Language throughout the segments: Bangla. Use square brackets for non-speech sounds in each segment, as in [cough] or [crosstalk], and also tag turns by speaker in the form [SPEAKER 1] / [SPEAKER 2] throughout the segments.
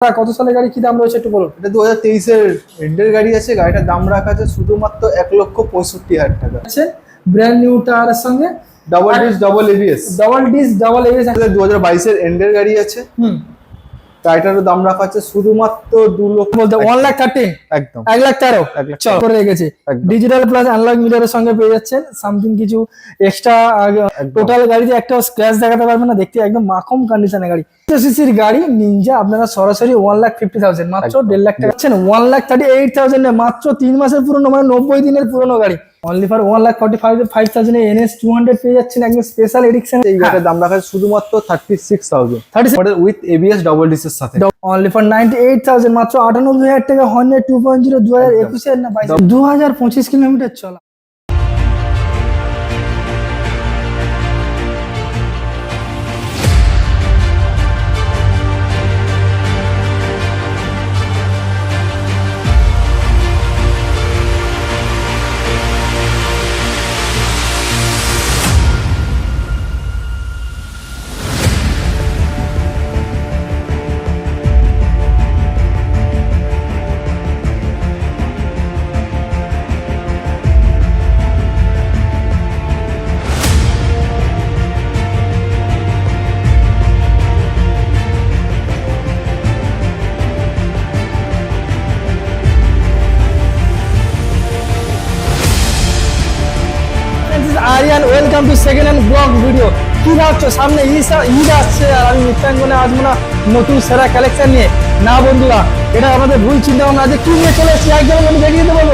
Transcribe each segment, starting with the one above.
[SPEAKER 1] তা কত সালের গাড়ি কি দাম রয়েছে একটু বলুন?
[SPEAKER 2] এটা দু হাজার তেইশের এন্ডের গাড়ি আছে। গাড়িটার দাম রাখা আছে শুধুমাত্র এক লক্ষ পঁয়ষট্টি হাজার টাকা।
[SPEAKER 1] আছে। ব্র্যান্ড নিউ টায়ারের সঙ্গে।
[SPEAKER 2] Double disc double ABS
[SPEAKER 1] double disc double ABS
[SPEAKER 2] দু হাজার বাইশের এন্ডের গাড়ি আছে।
[SPEAKER 1] হুম।
[SPEAKER 2] গাড়িটারও দাম রাখা আছে শুধুমাত্র দু লক্ষ
[SPEAKER 1] বলতে ওয়ান লাখ থার্টিন
[SPEAKER 2] একদম।
[SPEAKER 1] এক লাখ তেরো। চল করে রেখেছে। ডিজিটাল প্লাস অ্যানালগ মিটারের সঙ্গে পেয়ে যাচ্ছেন। সামথিং কিছু এক্সট্রা টোটাল গাড়িতে একটা স্ক্র্যাচ দেখাতে পারবেন না। দেখতে একদম মাখম কন্ডিশনের গাড়ি। সিসির গাড়ি নিনজা আপনারা সরাসরি ওয়ান লাখ ফিফটি থাউজেন্ড মাত্র দেড় লাখ টাকা পাচ্ছেন। ওয়ান লাখ থার্টি এইট থাউজেন্ডে মাত্র তিন মাসের পুরনো মানে নব্বই দিনের পুরনো গাড়ি। Only for one lakh forty five five thousand NS two hundred পেয়ে যাচ্ছেন একদম স্পেশাল এডিকশন
[SPEAKER 2] এই গাড়িটার দাম রাখা শুধুমাত্র thirty six thousand
[SPEAKER 1] thirty
[SPEAKER 2] with ABS double ডিসের সাথে।
[SPEAKER 1] Only for ninety eight thousand মাত্র আটানব্বই হাজার টাকা হর্নের টু পয়েন্ট জিরো দু হাজার একুশের না দু হাজার পঁচিশ কিলোমিটার চলা। ভাবছ সামনে ঈদ আসছে আর আমি মিত্রাঙ্গনে আসব না নতুন সেরা কালেকশন নিয়ে। না বন্ধুরা, এটা আমাদের ভুল চিন্তা ভাবনা যে কি নিয়ে চলে এসেছি একদম আমি দেখিয়ে দিতে বলব।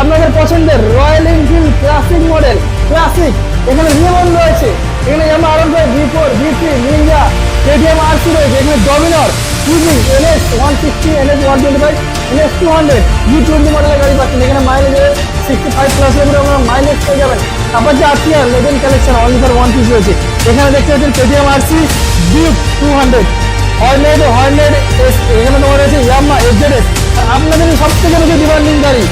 [SPEAKER 1] আপনাদের পছন্দের Royal Enfield classic model classic এখানে রিমন রয়েছে। এখানে যেমন R one five V four V three Ninja KTM RC রয়েছে। এখানে Dominar কুজিং NS one sixty NS one twenty five NS two hundred G twenty মডেলের গাড়ি পাচ্ছেন। এখানে mileage sixty five plus mileage পেয়ে যাবেন। তারপর যে RTR level collection only for one piece রয়েছে, এখানে দেখতে পাচ্ছেন KTM RC Duke two hundred Hornet Hornet S এখানে তোমার রয়েছে ইয়াম্মা এফজেডএস আপনাদের সব থেকে বেশি ডিমান্ডিং গাড়ি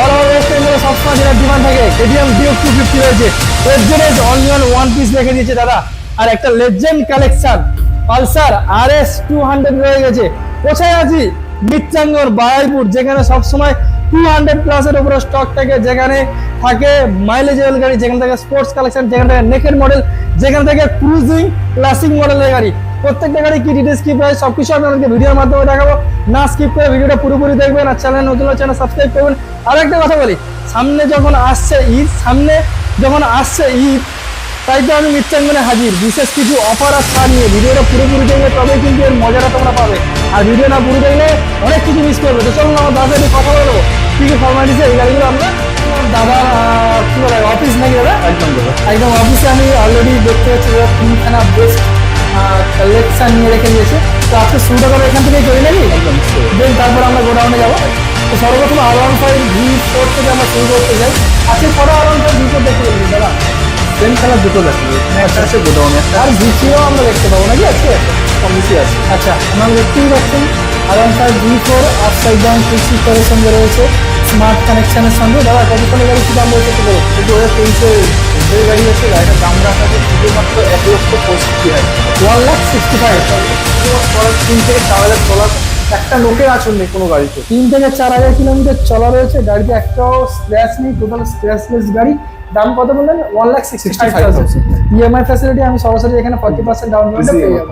[SPEAKER 1] অল ওভার ওয়েস্ট বেঙ্গলে সবসময় যেটা ডিমান্ড থাকে কেটিএম ডিউক টু ফিফটি রয়েছে। FZS only on one piece রেখে দিয়েছে দাদা। আর একটা legend collection Pulsar R S two hundred রয়ে গেছে। কোথায় আছি? মিচ্চাঙ্গর বারাইপুর যেখানে সবসময় টু হান্ড্রেড প্লাসের উপরে স্টক থাকে, যেখানে থাকে মাইলেজেবল গাড়ি, যেখানে থাকে স্পোর্টস কালেকশন যেখানে থাকে নেকের মডেল যেখানে থাকে ক্রুজিং ক্লাসিক মডেলের গাড়ি। প্রত্যেকটা গাড়ি কি ডিটেলস কি প্রাইস সবকিছু আমি আপনাদেরকে ভিডিওর মাধ্যমে দেখাবো। না স্কিপ করে ভিডিওটা পুরোপুরি দেখবেন আর চ্যানেল নতুন চ্যানেল সাবস্ক্রাইব করবেন। আর একটা কথা বলি, সামনে যখন আসছে ঈদ, সামনে যখন আসছে ঈদ, তাই তো আমি মিত্রাঙ্গনে হাজির। বিশেষ কিছু অফার আর ছাড় নিয়ে ভিডিওটা পুরোপুরি দেখলে তবে কিন্তু এর মজাটা তোমরা পাবে। আর ভিডিও না পুরো দেখলে অনেক কিছু মিস করবে। তো চলুন, আমার দাদা কথা বলব। কি কি ফর্মালিটিস এই গাড়িগুলো আমরা দাদা কি বলে অফিস নাকি দাদা।
[SPEAKER 2] একদম
[SPEAKER 1] একদম অফিসে আমি অলরেডি দেখতে পাচ্ছি দাদা তিনখানা বেস্ট কালেকশন নিয়ে রেখে দিয়েছে। তো আজকে শুরুটা করে এখান থেকেই করি নাকি
[SPEAKER 2] একদম
[SPEAKER 1] দেন তারপর আমরা গোডাউনে যাব। তো সর্বপ্রথম R one five V four থেকে আমরা শুরু করতে যাই। আজকে কটা R one five V four দেখতে দাদা।
[SPEAKER 2] সেম খেলা দুটো দেখাবে একটা আছে গোডাউনে একটা
[SPEAKER 1] আর ভিসিও আমরা দেখতে পাবো নাকি আজকে?
[SPEAKER 2] কম বেশি আছে।
[SPEAKER 1] আচ্ছা আপনারা দেখতেই পাচ্ছেন five V four upside down PC ফোরের সঙ্গে রয়েছে। স্মার্ট কানেকশনের সঙ্গে। দাদা কতক্ষণের গাড়ি কি দাম রয়েছে একটু বলো।
[SPEAKER 2] দু হাজার তেইশের এন্ডের গাড়ি আছে গাড়িটার দাম রাখা আছে শুধুমাত্র এক লক্ষ পঁয়ষট্টি হাজার।
[SPEAKER 1] ওয়ান লাখ সিক্সটি ফাইভ
[SPEAKER 2] তিন থেকে চার হাজার চলা একটা লোকের আসুন নেই কোনো গাড়িতে।
[SPEAKER 1] তিন থেকে চার হাজার কিলোমিটার চলা রয়েছে। গাড়িতে একটাও স্ক্র্যাচ নেই টোটাল স্ক্র্যাচলেস গাড়ি। দাম কত বললেন? One lakh sixty five thousand EMI facility আমি সরাসরি এখানে ফর্টি পার্সেন্ট ডাউন পেমেন্টে পেয়ে যাব।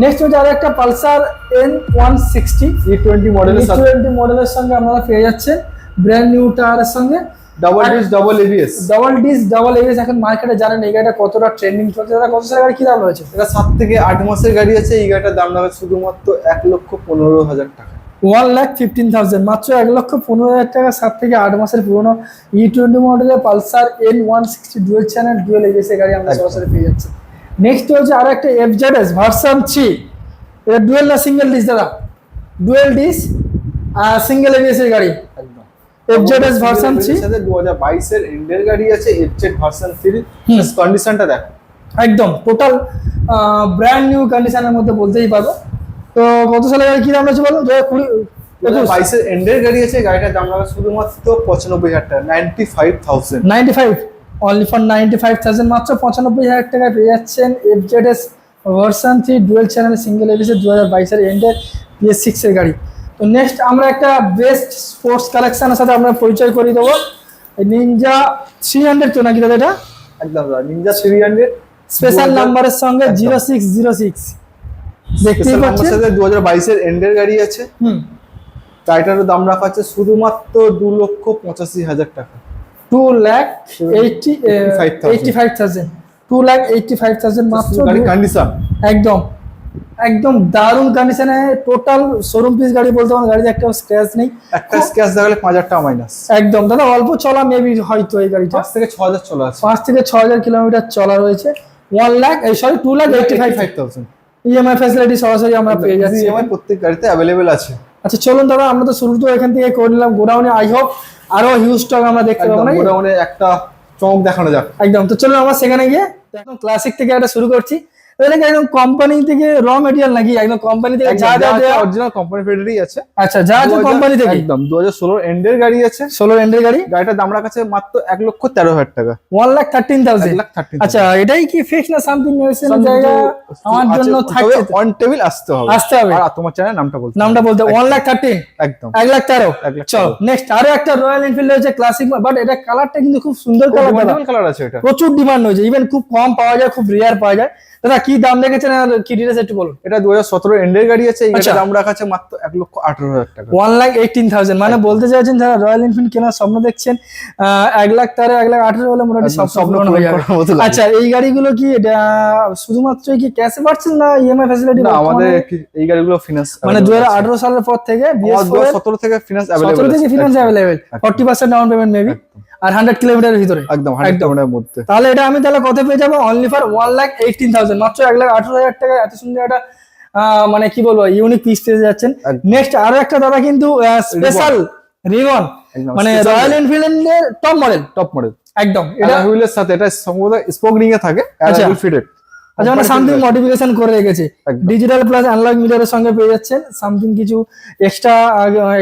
[SPEAKER 1] নেক্সট হচ্ছে আর একটা Pulsar N one sixty
[SPEAKER 2] E twenty মডেলের
[SPEAKER 1] টোয়েন্টি মডেলের সঙ্গে আপনারা পেয়ে যাচ্ছেন। ব্র্যান্ড নিউ টায়ারের সঙ্গে।
[SPEAKER 2] Double disc double ABS
[SPEAKER 1] double disc double ABS এখন মার্কেটে জানেন এই গাড়িটা কতটা ট্রেন্ডিং চলছে দাদা কত সালের গাড়ি কি দাম রয়েছে?
[SPEAKER 2] এটা সাত থেকে আট মাসের গাড়ি আছে এই গাড়িটার দাম রাখা শুধুমাত্র এক লক্ষ পনেরো হাজার টাকা।
[SPEAKER 1] ওয়ান লাখ ফিফটিন থাউজেন্ড মাত্র এক লক্ষ পনেরো হাজার টাকা সাত থেকে আট মাসের পুরনো ই টোয়েন্টি মডেলের Pulsar N one sixty dual channel dual ABS গাড়ি আমরা
[SPEAKER 2] একদম।
[SPEAKER 1] সরাসরি পেয়ে যাচ্ছি। নেক্সট হচ্ছে আরও একটা এফজেডএস ভার্সন থ্রি। এটা ডুয়েল না সিঙ্গেল ডিস দাদা? ডুয়েল ডিস আর সিঙ্গেল এবিএস এর গাড়ি।
[SPEAKER 2] একদম।
[SPEAKER 1] FZS version three.
[SPEAKER 2] সাথে দু হাজার বাইশের এন্ডের গাড়ি আছে এফজেড ভার্সন থ্রি। কন্ডিশনটা দেখো।
[SPEAKER 1] একদম। টোটাল ব্র্যান্ড নিউ কন্ডিশনের মধ্যে বলতেই পারব তো কত সালের গাড়ি কি দাম রয়েছে বলো? দু হাজার কুড়ি
[SPEAKER 2] বাইশের এন্ডের গাড়ি আছে গাড়িটার দাম রাখা শুধুমাত্র পঁচানব্বই হাজার টাকা ninety five thousand
[SPEAKER 1] ninety five only for ninety five thousand মাত্র পঁচানব্বই হাজার টাকায় পেয়ে যাচ্ছেন FZS version three dual channel single এবিসে দু হাজার বাইশের এন্ডের বিএস সিক্স এর গাড়ি। তো নেক্সট আমরা একটা বেস্ট স্পোর্টস কালেকশনের সাথে আমরা পরিচয় করিয়ে দেবো। নিনজা থ্রি হান্ড্রেড তো নাকি দাদা এটা?
[SPEAKER 2] একদম নিনজা থ্রি হান্ড্রেড
[SPEAKER 1] স্পেশাল নাম্বারের সঙ্গে জিরো সিক্স জিরো সিক্স দেখতেই পাচ্ছেন?
[SPEAKER 2] দু হাজার বাইশের এন্ডের গাড়ি আছে।
[SPEAKER 1] হুম।
[SPEAKER 2] গাড়িটার দাম রাখা আছে শুধুমাত্র দু লক্ষ পঁচাশি হাজার টাকা।
[SPEAKER 1] Two eighty
[SPEAKER 2] 85,000
[SPEAKER 1] eighty five thousand two lakh eighty five thousand মাত্র
[SPEAKER 2] কন্ডিশন
[SPEAKER 1] একদম। একদম দারুণ কন্ডিশনে টোটাল শোরুম পিস গাড়ি বলতে পারেন গাড়িতে একটা স্ক্র্যাচ নেই।
[SPEAKER 2] একটা স্ক্যাচ দেখালে পাঁচ হাজার টাকা মাইনাস
[SPEAKER 1] একদম। দাদা অল্প চলা মেবি হয়তো এই গাড়িটা।
[SPEAKER 2] পাঁচ থেকে ছ হাজার চলে আছে।
[SPEAKER 1] পাঁচ থেকে ছ হাজার কিলোমিটার চলা রয়েছে। ওয়ান লাখ এই sorry two lakh eighty five
[SPEAKER 2] five thousand
[SPEAKER 1] EMI facility সরাসরি আমরা পেয়ে যাচ্ছি।
[SPEAKER 2] ইএমআই প্রত্যেক গাড়িতে অ্যাভেলেবেল আছে।
[SPEAKER 1] আচ্ছা চলুন দাদা আমরা তো শুরু তো এখান থেকে করে নিলাম গোডাউনে। আই হোপ আরও হিউজ টক আমরা দেখতে পাবো না
[SPEAKER 2] গোডাউনে একটা চমক দেখানো যাক।
[SPEAKER 1] একদম তো চলুন আমরা সেখানে গিয়ে একদম ক্লাসিক থেকে একটা শুরু করছি। তাহলে একদম কোম্পানি থেকে র মেটেরিয়াল নাকি? একদম কোম্পানি থেকে যা যা
[SPEAKER 2] অরিজিনাল কোম্পানি ফেডারেই আছে।
[SPEAKER 1] আচ্ছা যা যা কোম্পানি থেকে?
[SPEAKER 2] একদম দু হাজার ষোলোর এন্ডের গাড়ি আছে।
[SPEAKER 1] ষোলো এন্ডের গাড়ি?
[SPEAKER 2] গাড়িটার দাম রাখা আছে মাত্র এক লক্ষ তেরো হাজার টাকা।
[SPEAKER 1] ওয়ান লাখ থার্টিন
[SPEAKER 2] এক
[SPEAKER 1] থাউজেন্ড
[SPEAKER 2] লাখ
[SPEAKER 1] আচ্ছা এটাই কি ফিক্স না সামথিং জায়গা আমার জন্য থাকছে
[SPEAKER 2] অন টেবিল আসতে হবে।
[SPEAKER 1] আসতে হবে।
[SPEAKER 2] আর তোমার চ্যানেল নামটা বলতে
[SPEAKER 1] নামটা বলতে লাখ
[SPEAKER 2] একদম।
[SPEAKER 1] এক লাখ নেক্সট আরও একটা রয়্যাল এনফিল্ড ক্লাসিক বাট এটা কালারটা কিন্তু খুব সুন্দর কালার
[SPEAKER 2] কালার আছে এটা।
[SPEAKER 1] প্রচুর ডিমান্ড হয়েছে ইভেন খুব কম পাওয়া যায় খুব রেয়ার পাওয়া যায়। দাদা কি দাম রেখেছেন আর কি ডিটেলস একটু বলুন?
[SPEAKER 2] এটা দু হাজার সতেরো এন্ডের গাড়ি আছে এই
[SPEAKER 1] আচ্ছা।
[SPEAKER 2] দাম রাখা আছে মাত্র এক লক্ষ আঠারো হাজার টাকা।
[SPEAKER 1] ওয়ান লাখ এইটিন থাউজেন্ড মানে বলতে চাইছেন যারা রয়্যাল এনফিল্ড কেনার স্বপ্ন দেখছেন আহ, এক লাখ তেরো এক লাখ আঠারো হলে মোটামুটি সব স্বপ্ন হয়ে যাবে। আচ্ছা এই গাড়িগুলো কি এটা শুধুমাত্র কি ক্যাশে পাচ্ছেন না ইএমআই ফ্যাসিলিটি
[SPEAKER 2] না আমাদের এই গাড়িগুলো ফিনান্স
[SPEAKER 1] মানে দু হাজার আঠারো সালের পর থেকে বিএস
[SPEAKER 2] দু হাজার সতেরো থেকে ফিনান্স
[SPEAKER 1] সতেরো
[SPEAKER 2] অ্যাভেলেবল
[SPEAKER 1] থেকে finance forty percent down payment maybe আর হান্ড্রেড কিলোমিটারের ভিতরে।
[SPEAKER 2] একদম হান্ড্রেড মধ্যে।
[SPEAKER 1] তাহলে এটা আমি তাহলে কত পেয়ে যাব? Only for one lakh eighteen thousand মাত্র এক লাখ আঠারো হাজার টাকা। এত সুন্দর একটা মানে কি বলব ইউনিক পিস পেয়ে যাচ্ছেন। নেক্সট আরও একটা দাদা কিন্তু স্পেশাল মানে রয়্যাল এনফিল্ডের টপ মডেল
[SPEAKER 2] টপ মডেল
[SPEAKER 1] একদম।
[SPEAKER 2] এটা হুইলের সাথে এটা সম্ভবত স্পোক রিং এ থাকে
[SPEAKER 1] আচ্ছা।
[SPEAKER 2] ফিটেড
[SPEAKER 1] আচ্ছা মানে সামথিং মডিফিকেশন করে রেখেছে। ডিজিটাল প্লাস অ্যানালগ মিটারের সঙ্গে পেয়ে যাচ্ছেন। সামথিং কিছু এক্সট্রা